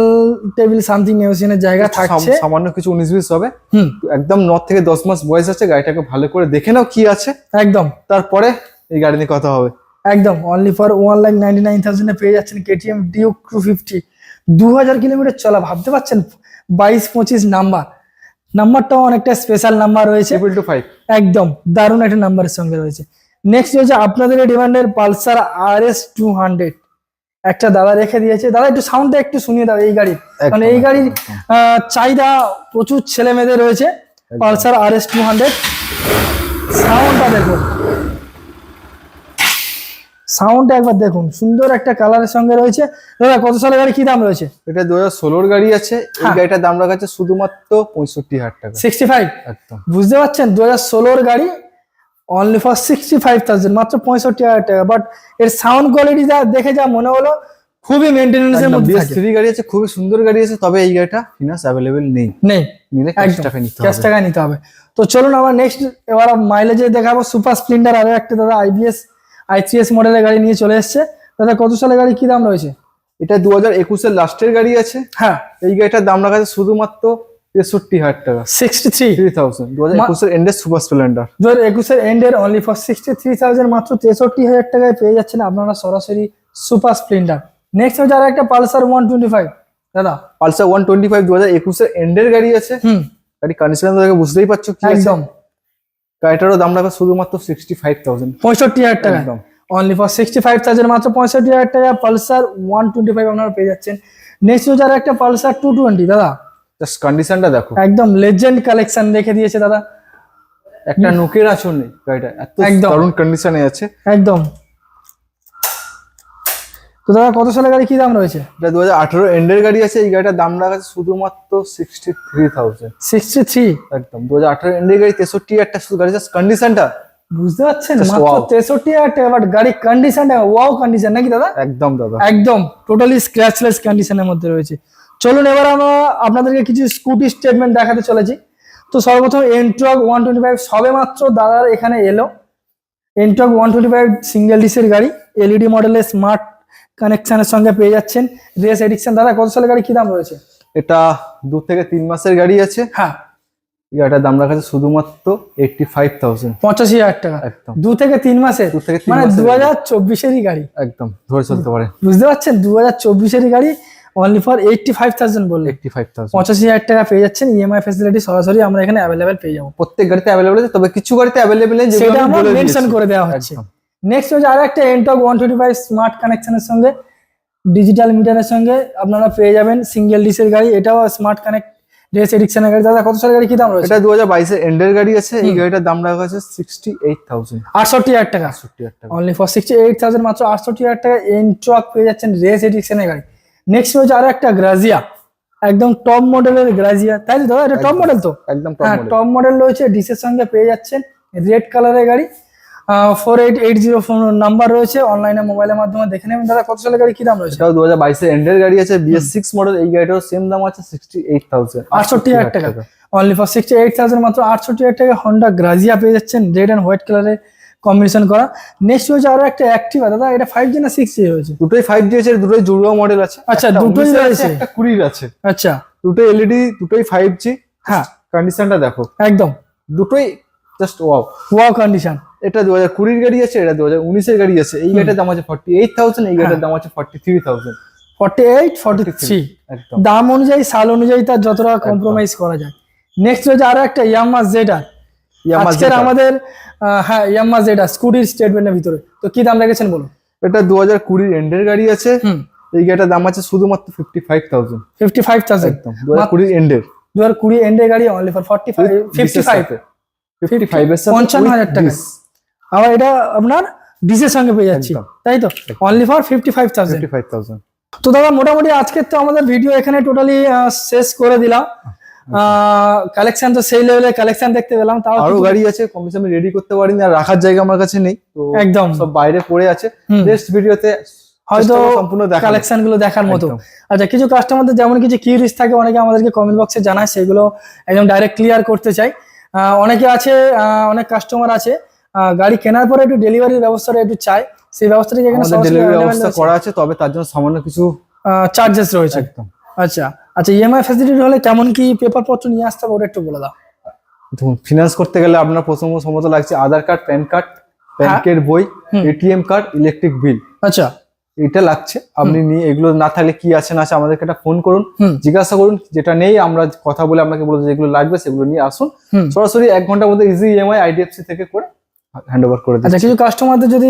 [SPEAKER 1] table something নেগোসিয়েশনের জায়গা থাকছে
[SPEAKER 2] সাম- সামান্য কিছু উনিশ বিশ হবে। একদম ন থেকে দশ মাস বয়স আছে গাড়িটাকে ভালো করে দেখে নাও কি আছে।
[SPEAKER 1] একদম।
[SPEAKER 2] তারপরে এই গাড়ি নিয়ে কথা হবে।
[SPEAKER 1] একদম। Only for one lakh ninety nine থাউজেন্ডে পেয়ে যাচ্ছেন কেটিএম ডিউক টু ফিফটি দু হাজার কিলোমিটার চলা ভাবতে পারছেন? বাইশ পঁচিশ নাম্বার নাম্বারটাও অনেকটা স্পেশাল নাম্বার রয়েছে।
[SPEAKER 2] টু ফাইভ
[SPEAKER 1] একদম। দারুণ একটা নাম্বারের সঙ্গে রয়েছে। নেক্সট হচ্ছে আপনাদের ডিমান্ডের Pulsar R S two hundred একটা দাদা রেখে দিয়েছে। দাদা একটু সাউন্ডটা একটু শুনিয়ে দাও এই গাড়ির। কারণ এই গাড়ির চাহিদা প্রচুর ছেলে মেয়েদের রয়েছে Pulsar R S two hundred সাউন্ডটা দেখুন। সাউন্ডটা একবার দেখুন। সুন্দর একটা কালারের সঙ্গে রয়েছে। দাদা কত সালের গাড়ি কি দাম রয়েছে?
[SPEAKER 2] এটা দু হাজার ষোলোর গাড়ি আছে। এই
[SPEAKER 1] হ্যাঁ।
[SPEAKER 2] গাড়িটার দাম রাখা আছে শুধুমাত্র পঁয়ষট্টি হাজার টাকা।
[SPEAKER 1] সিক্সটি ফাইভ বুঝতে পারছেন? দু হাজার ষোলোর গাড়ি only for sixty five thousand মাত্র পঁয়ষট্টি হাজার টাকা। বাট এর সাউন্ড কোয়ালিটি যা দেখে যা মনে হলো খুবই মেনটেন্যান্সের মধ্যে থাকে
[SPEAKER 2] থ্রি গাড়ি আছে খুবই সুন্দর গাড়ি আছে তবে এই গাড়িটা ফিনান্স অ্যাভেলেবেল নেই।
[SPEAKER 1] নেই।
[SPEAKER 2] নিলে ক্যাশ টাকা নিতে
[SPEAKER 1] ক্যাশ
[SPEAKER 2] হবে।
[SPEAKER 1] টাকা নিতে হবে। তো চলুন আমরা নেক্সট এবার মাইলেজে দেখাবো। সুপার স্প্লেন্ডার আরও একটা দাদা আইবিএস আইথ্রিএস মডেলের গাড়ি নিয়ে চলে এসছে। দাদা কত সালের গাড়ি? কি দাম রয়েছে?
[SPEAKER 2] এটা দু হাজার একুশের লাস্টের গাড়ি আছে।
[SPEAKER 1] হ্যাঁ।
[SPEAKER 2] এই গাড়িটার দাম রাখা আছে শুধুমাত্র তেষট্টি হাজার টাকা।
[SPEAKER 1] সিক্সটি থ্রি
[SPEAKER 2] থ্রি থাউজেন্ড দু হাজার একুশের এন্ডের সুপার স্প্লেন্ডার।
[SPEAKER 1] দু হাজার একুশের এন্ডের only for sixty three thousand মাত্র তেষট্টি হাজার টাকায় পেয়ে যাচ্ছেন আপনারা সরাসরি সুপার স্প্লেন্ডার। নেক্সট হচ্ছে আর একটা পালসার ওয়ান টোয়েন্টি ফাইভ। দাদা।
[SPEAKER 2] পালসার ওয়ান টোয়েন্টি ফাইভ দু হাজার একুশের এন্ডের গাড়ি আছে।
[SPEAKER 1] হুম।
[SPEAKER 2] গাড়ি কন্ডিশন দেখে বুঝতেই পারছ কি
[SPEAKER 1] একদম।
[SPEAKER 2] গাড়িটারও দাম রাখা শুধুমাত্র সিক্সটি ফাইভ থাউজেন্ড
[SPEAKER 1] পঁয়ষট্টি হাজার টাকা
[SPEAKER 2] একদম।
[SPEAKER 1] Only for sixty five thousand মাত্র পঁয়ষট্টি হাজার টাকা পালসার ওয়ান টোয়েন্টি ফাইভ আপনারা পেয়ে যাচ্ছেন। নেক্সট হচ্ছে আর একটা পালসার টু টোয়েন্টি। দাদা।
[SPEAKER 2] জাস্ট কন্ডিশনটা দেখো।
[SPEAKER 1] একদম লেজেন্ড কালেকশন রেখে দিয়েছে দাদা।
[SPEAKER 2] একটা নোকের আচর নেই গাড়িটা এত দারুণ কন্ডিশনে আছে।
[SPEAKER 1] একদম। তো দাদা কত সালের গাড়ি কি দাম রয়েছে?
[SPEAKER 2] এটা দু হাজার আঠারো এন্ডের গাড়ি আছে এই গাড়িটার দাম রাখা আছে শুধুমাত্র sixty three thousand
[SPEAKER 1] sixty three
[SPEAKER 2] একদম দু হাজার আঠারো এন্ডের গাড়ি তেষট্টি একটা শুধু গাড়ি জাস্ট কন্ডিশনটা
[SPEAKER 1] বুঝতে পারছেন? মাত্র তেষট্টি হাজার টাকা বাট গাড়ির কন্ডিশনটা ওয়াও কন্ডিশন নাকি দাদা?
[SPEAKER 2] একদম দাদা।
[SPEAKER 1] একদম টোটালি স্ক্র্যাচলেস কন্ডিশনের মধ্যে রয়েছে। চলুন এবার আমরা আপনাদেরকে কিছু স্কুটি স্টেটমেন্ট দেখাতে চলেছি। তো সর্বপ্রথম এনট্রক ওয়ান টোয়েন্টি ফাইভ সবে মাত্র দাদার এখানে এলো। Ntorq one twenty five single ডিসের গাড়ি এলইডি মডেলের স্মার্ট কানেকশনের সঙ্গে পেয়ে যাচ্ছেন। রেস এডিকশন দাদা কত সালের গাড়ি? কি দাম রয়েছে?
[SPEAKER 2] এটা দু থেকে তিন মাসের গাড়ি আছে।
[SPEAKER 1] হ্যাঁ।
[SPEAKER 2] গাড়িটার দাম রাখা আছে শুধুমাত্র এইটটি ফাইভ থাউজেন্ড
[SPEAKER 1] পঁচাশি হাজার টাকা।
[SPEAKER 2] একদম।
[SPEAKER 1] দু থেকে তিন মাসে
[SPEAKER 2] দু থেকে
[SPEAKER 1] মানে দু হাজার চব্বিশেরই গাড়ি।
[SPEAKER 2] একদম ধরে চলতে পারে।
[SPEAKER 1] বুঝতে পারছেন? দু হাজার চব্বিশেরই গাড়ি। Only for eighty five thousand বললে।
[SPEAKER 2] এইটটি ফাইভ থাউজেন্ড
[SPEAKER 1] পঁচাশি হাজার টাকা পেয়ে যাচ্ছেন ইএমআই ফেসিলিটি সরাসরি আমরা এখানে অ্যাভেলেবেল পেয়ে যাব।
[SPEAKER 2] প্রত্যেক গাড়িতে অ্যাভেলেবেল আছে তবে কিছু গাড়িতে অ্যাভেলেবেল নেই
[SPEAKER 1] সেটা
[SPEAKER 2] আমি
[SPEAKER 1] আমরা মেনশন করে দেওয়া হচ্ছে। নেক্সট হচ্ছে আর একটা Ntorq one twenty five smart কানেকশনের সঙ্গে ডিজিটাল মিটারের সঙ্গে। আপনারা পেয়ে যাবেন সিঙ্গেল ডিসের গাড়ি এটাও স্মার্ট কানেক্ট রেস এডিকশনের গাড়ি। দাদা কত সালের গাড়ি কি দাম রয়েছে?
[SPEAKER 2] এটা দু হাজার বাইশের এন্ডের গাড়ি আছে এই গাড়িটার দাম রাখা আছে সিক্সটি এইট থাউজেন্ড
[SPEAKER 1] আটষট্টি হাজার টাকা।
[SPEAKER 2] আটষট্টি হাজার টাকা।
[SPEAKER 1] Only for sixty eight thousand মাত্র আটষট্টি হাজার টাকা এনট্রক পেয়ে যাচ্ছেন রেস এডিকশনের গাড়ি। নেক্সট হচ্ছে আরও একটা গ্রাজিয়া একদম টপ মডেলের গ্রাজিয়া তাই তো দাদা? এটা টপ মডেল তো?
[SPEAKER 2] একদম
[SPEAKER 1] হ্যাঁ টপ মডেল রয়েছে ডিসের সঙ্গে পেয়ে যাচ্ছেন। রেড কালারের গাড়ি। Four eight eight zero phone number রয়েছে। অনলাইনে মোবাইলের মাধ্যমে দেখে নেবেন। দাদা কত সালের গাড়ি? কি দাম রয়েছে?
[SPEAKER 2] দু হাজার বাইশের এন্ডের গাড়ি আছে। বিএস সিক্স মডেল এই গাড়িটাও সেম দাম আছে সিক্সটি এইট থাউজেন্ড
[SPEAKER 1] আটষট্টি হাজার টাকা। Only for sixty eight thousand মাত্র আটষট্টি হাজার টাকা হন্ডা গ্রাজিয়া পেয়ে যাচ্ছেন। রেড অ্যান্ড হোয়াইট কালারের কম্বিনেশন করা। নেক্সট হচ্ছে আরও একটা অ্যাক্টিভা দাদা এটা ফাইভ জি না সিক্স জি হয়েছে?
[SPEAKER 2] দুটোই ফাইভ জি আছে দুটোই জুড়ুয়া মডেল আছে।
[SPEAKER 1] আচ্ছা, দুটোই
[SPEAKER 2] আছে। একটা কুড়ির আছে।
[SPEAKER 1] আচ্ছা।
[SPEAKER 2] দুটোই এলইডি দুটোই ফাইভ জি
[SPEAKER 1] হ্যাঁ।
[SPEAKER 2] কন্ডিশনটা দেখো।
[SPEAKER 1] একদম।
[SPEAKER 2] দুটোই জাস্ট ওয়াও
[SPEAKER 1] ওয়াও কন্ডিশন
[SPEAKER 2] এটা দু হাজার কুড়ির গাড়ি আছে এটা দু হাজার উনিশের গাড়ি আছে। এই গাড়িটার দাম আছে ফর্টি এইট থাউজেন্ড এই গাড়িটার দাম আছে forty three thousand
[SPEAKER 1] forty eight forty three দাম অনুযায়ী সাল অনুযায়ী তার যতটা কম্প্রোমাইজ করা যায়। নেক্সট হচ্ছে আরও একটা জেডার
[SPEAKER 2] Yamaha
[SPEAKER 1] আজকের আমাদের হ্যাঁ ইয়াম্মা জেডার স্কুটির স্টেটমেন্টের ভিতরে। তো কি দাম রেখেছেন বলুন?
[SPEAKER 2] এটা দু হাজার কুড়ির এন্ডের গাড়ি আছে। এই গাড়িটার দাম আছে শুধুমাত্র fifty five thousand
[SPEAKER 1] fifty five thousand
[SPEAKER 2] একদম দু হাজার কুড়ির এন্ডের
[SPEAKER 1] দু হাজার কুড়ি এন্ডের গাড়ি only for forty five fifty five
[SPEAKER 2] fifty five এর
[SPEAKER 1] পঞ্চান্ন হাজার টাকা। আবার এটা আপনার ডিসের সঙ্গে পেয়ে যাচ্ছি। তাই তো? Only for fifty five thousand
[SPEAKER 2] 55,000
[SPEAKER 1] তো দাদা মোটামুটি আজকের তো আমাদের ভিডিও এখানে টোটালি শেষ করে দিলাম। কালেকশন তো সেই লেভেলের কালেকশন দেখতে পেলাম তাও আরও
[SPEAKER 2] গাড়ি আছে কম বেশি আমি রেডি করতে পারিনি আর রাখার জায়গা আমার কাছে নেই তো
[SPEAKER 1] একদম।
[SPEAKER 2] সব বাইরে পড়ে আছে। নেক্সট ভিডিওতে
[SPEAKER 1] হয়তো
[SPEAKER 2] সম্পূর্ণ
[SPEAKER 1] কালেকশনগুলো দেখার মতো। আচ্ছা কিছু কাস্টমারদের যেমন কিছু কিউরিস থাকে অনেকে আমাদেরকে কমেন্ট বক্সে জানায় সেগুলো একদম ডাইরেক্ট ক্লিয়ার করতে চাই। অনেকে আছে অনেক কাস্টমার আছে গাড়ি কেনার পরে একটু ডেলিভারির ব্যবস্থাটা একটু চাই সেই ব্যবস্থাটা কি এখানে
[SPEAKER 2] ডেলিভারি ব্যবস্থা করা আছে তবে তার জন্য সামান্য কিছু
[SPEAKER 1] চার্জেস রয়েছে।
[SPEAKER 2] একদম।
[SPEAKER 1] আচ্ছা। আচ্ছা ইএমআই ফ্যাসিলিটি হলে কেমন কি পেপার পত্র নিয়ে আসতে হবে ওটা একটু বলে দাও।
[SPEAKER 2] দেখুন ফিনান্স করতে গেলে আপনার প্রথম সম্মত লাগছে আধার কার্ড প্যান কার্ড ব্যাংকের বই এটিএম কার্ড ইলেকট্রিক বিল
[SPEAKER 1] আচ্ছা।
[SPEAKER 2] এটা লাগছে আপনি নিয়ে এগুলো না থাকলে কি আছে না আছে আমাদেরকে একটা ফোন করুন জিজ্ঞাসা করুন যেটা নেই আমরা কথা বলে আপনাকে বলব যেগুলো লাগবে সেগুলো নিয়ে আসুন। সরাসরি এক ঘণ্টার মধ্যে ইজি ইএমআই আইডিএফসি থেকে করে হ্যান্ড ওভার করে
[SPEAKER 1] আচ্ছা
[SPEAKER 2] দিচ্ছি।
[SPEAKER 1] কিছু কাস্টমারদের যদি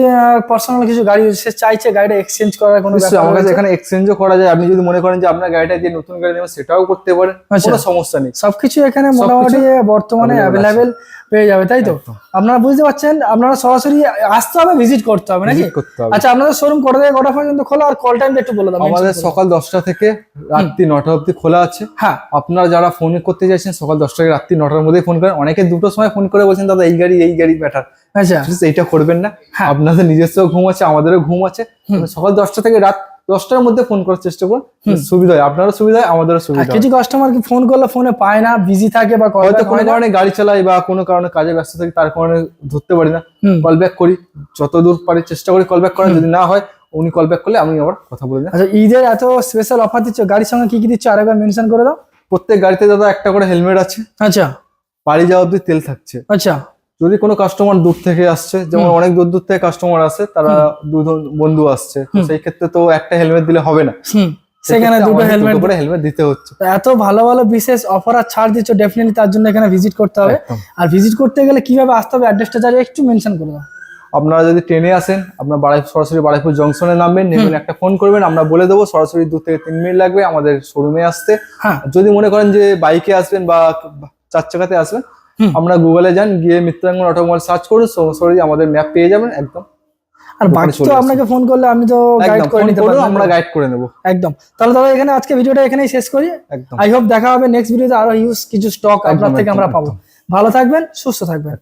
[SPEAKER 1] পার্সোনাল কিছু গাড়ি সে চাইছে গাড়িটা এক্সচেঞ্জ করার কোনো ব্যাপার
[SPEAKER 2] আমার কাছে? এখানে এক্সচেঞ্জও করা যায়। আপনি যদি মনে করেন যে আপনার গাড়িটা দিয়ে নতুন গাড়ি নেবেন সেটাও করতে পারেন।
[SPEAKER 1] আচ্ছা।
[SPEAKER 2] কোনো সমস্যা নেই।
[SPEAKER 1] সবকিছু এখানে মোটামুটি বর্তমানে অ্যাভেলেবেল পেয়ে যাবে তাই তো? আপনারা বুঝতে পারছেন আপনারা সরাসরি আসতে হবে ভিজিট করতে হবে নাকি? আচ্ছা আপনাদের শোরুম কটা থেকে কটা পর্যন্ত খোলা আর কল টাইমটা একটু বলে দাও
[SPEAKER 2] আমাদের। সকাল দশটা থেকে রাত্রি নটা অবধি খোলা আছে।
[SPEAKER 1] হ্যাঁ।
[SPEAKER 2] আপনারা যারা ফোন করতে চাইছেন সকাল দশটা থেকে রাত্রি নটার মধ্যে ফোন করেন। অনেকে দুটো সময় ফোন করে বলছেন দাদা এই গাড়ি এই গাড়ি ব্যাটার
[SPEAKER 1] আচ্ছা।
[SPEAKER 2] এইটা করবেন না।
[SPEAKER 1] হ্যাঁ।
[SPEAKER 2] আপনাদের নিজস্ব ঘুম আছে আমাদেরও ঘুম আছে। সকাল দশটা থেকে রাত দশটার মধ্যে ফোন করার চেষ্টা করুন। সুবিধা হয় আপনারও সুবিধা হয় আমাদেরও সুবিধা হয়।
[SPEAKER 1] কিছু কাস্টমার কি ফোন করলে ফোনে পায় না বিজি থাকে বা
[SPEAKER 2] হয়তো কোনো কারণে গাড়ি চালাই বা কোনো কারণে কাজে ব্যস্ত থাকি তার কারণে ধরতে পারি না। কল ব্যাক করি যত দূর পারি চেষ্টা করি কল ব্যাক করার যদি না হয় উনি কল ব্যাক করলে আমি আবার কথা বলে দিই
[SPEAKER 1] আচ্ছা ঈদের এত স্পেশাল অফার দিচ্ছ গাড়ির সঙ্গে কি কি দিচ্ছ আরেকবার মেনশন করে দাও।
[SPEAKER 2] প্রত্যেক গাড়িতে দাদা একটা করে হেলমেট আছে।
[SPEAKER 1] আচ্ছা।
[SPEAKER 2] বাড়ি যাওয়া অব্দি তেল থাকছে।
[SPEAKER 1] আচ্ছা।
[SPEAKER 2] যদি কোনো কাস্টমার দূর থেকে আসছে যেমন অনেক দূর দূর থেকে কাস্টমার আসে তারা দুজন বন্ধু আসছে তো সেই ক্ষেত্রে তো একটা হেলমেট দিলে হবে না।
[SPEAKER 1] সেখানে দুটো হেলমেট
[SPEAKER 2] করে হেলমেট দিতে হচ্ছে।
[SPEAKER 1] এত ভালো ভালো বিশেষ অফার আর ছাড় দিচ্ছ ডেফিনেটলি তার জন্য এখানে ভিজিট করতে হবে। আর ভিজিট করতে গেলে কীভাবে আসতে হবে অ্যাড্রেসটা যারা একটু মেনশন করে দাও।
[SPEAKER 2] আপনারা যদি ট্রেনে আসেন আপনার বাড়াই সরাসরি বাড়াইপুর জংশনে নামবেন নেবেন একটা ফোন করবেন আমরা বলে দেবো সরাসরি দু থেকে তিন মিনিট লাগবে আমাদের শোরুমে আসতে।
[SPEAKER 1] হ্যাঁ।
[SPEAKER 2] যদি মনে করেন যে বাইকে আসবেন বা চার চাকাতে আসবেন। আমরা গুগলে যান গিয়ে মিত্রাঙ্গন অটোমোবাইল সার্চ করুন সরাসরি আমাদের ম্যাপ পেয়ে যাবেন একদম।
[SPEAKER 1] আর বাকি তো আপনাকে ফোন করলে আমি তো গাইড করে নিতে পারব।
[SPEAKER 2] আমরা গাইড করে নেব।
[SPEAKER 1] একদম। তাহলে দাদা এখানে আজকে ভিডিওটা এখানেই শেষ করি।
[SPEAKER 2] একদম।
[SPEAKER 1] আই হোপ দেখা হবে নেক্সট ভিডিওতে আরও ইউজ কিছু স্টক আপনার থেকে আমরা পাবো। ভালো থাকবেন সুস্থ থাকবেন।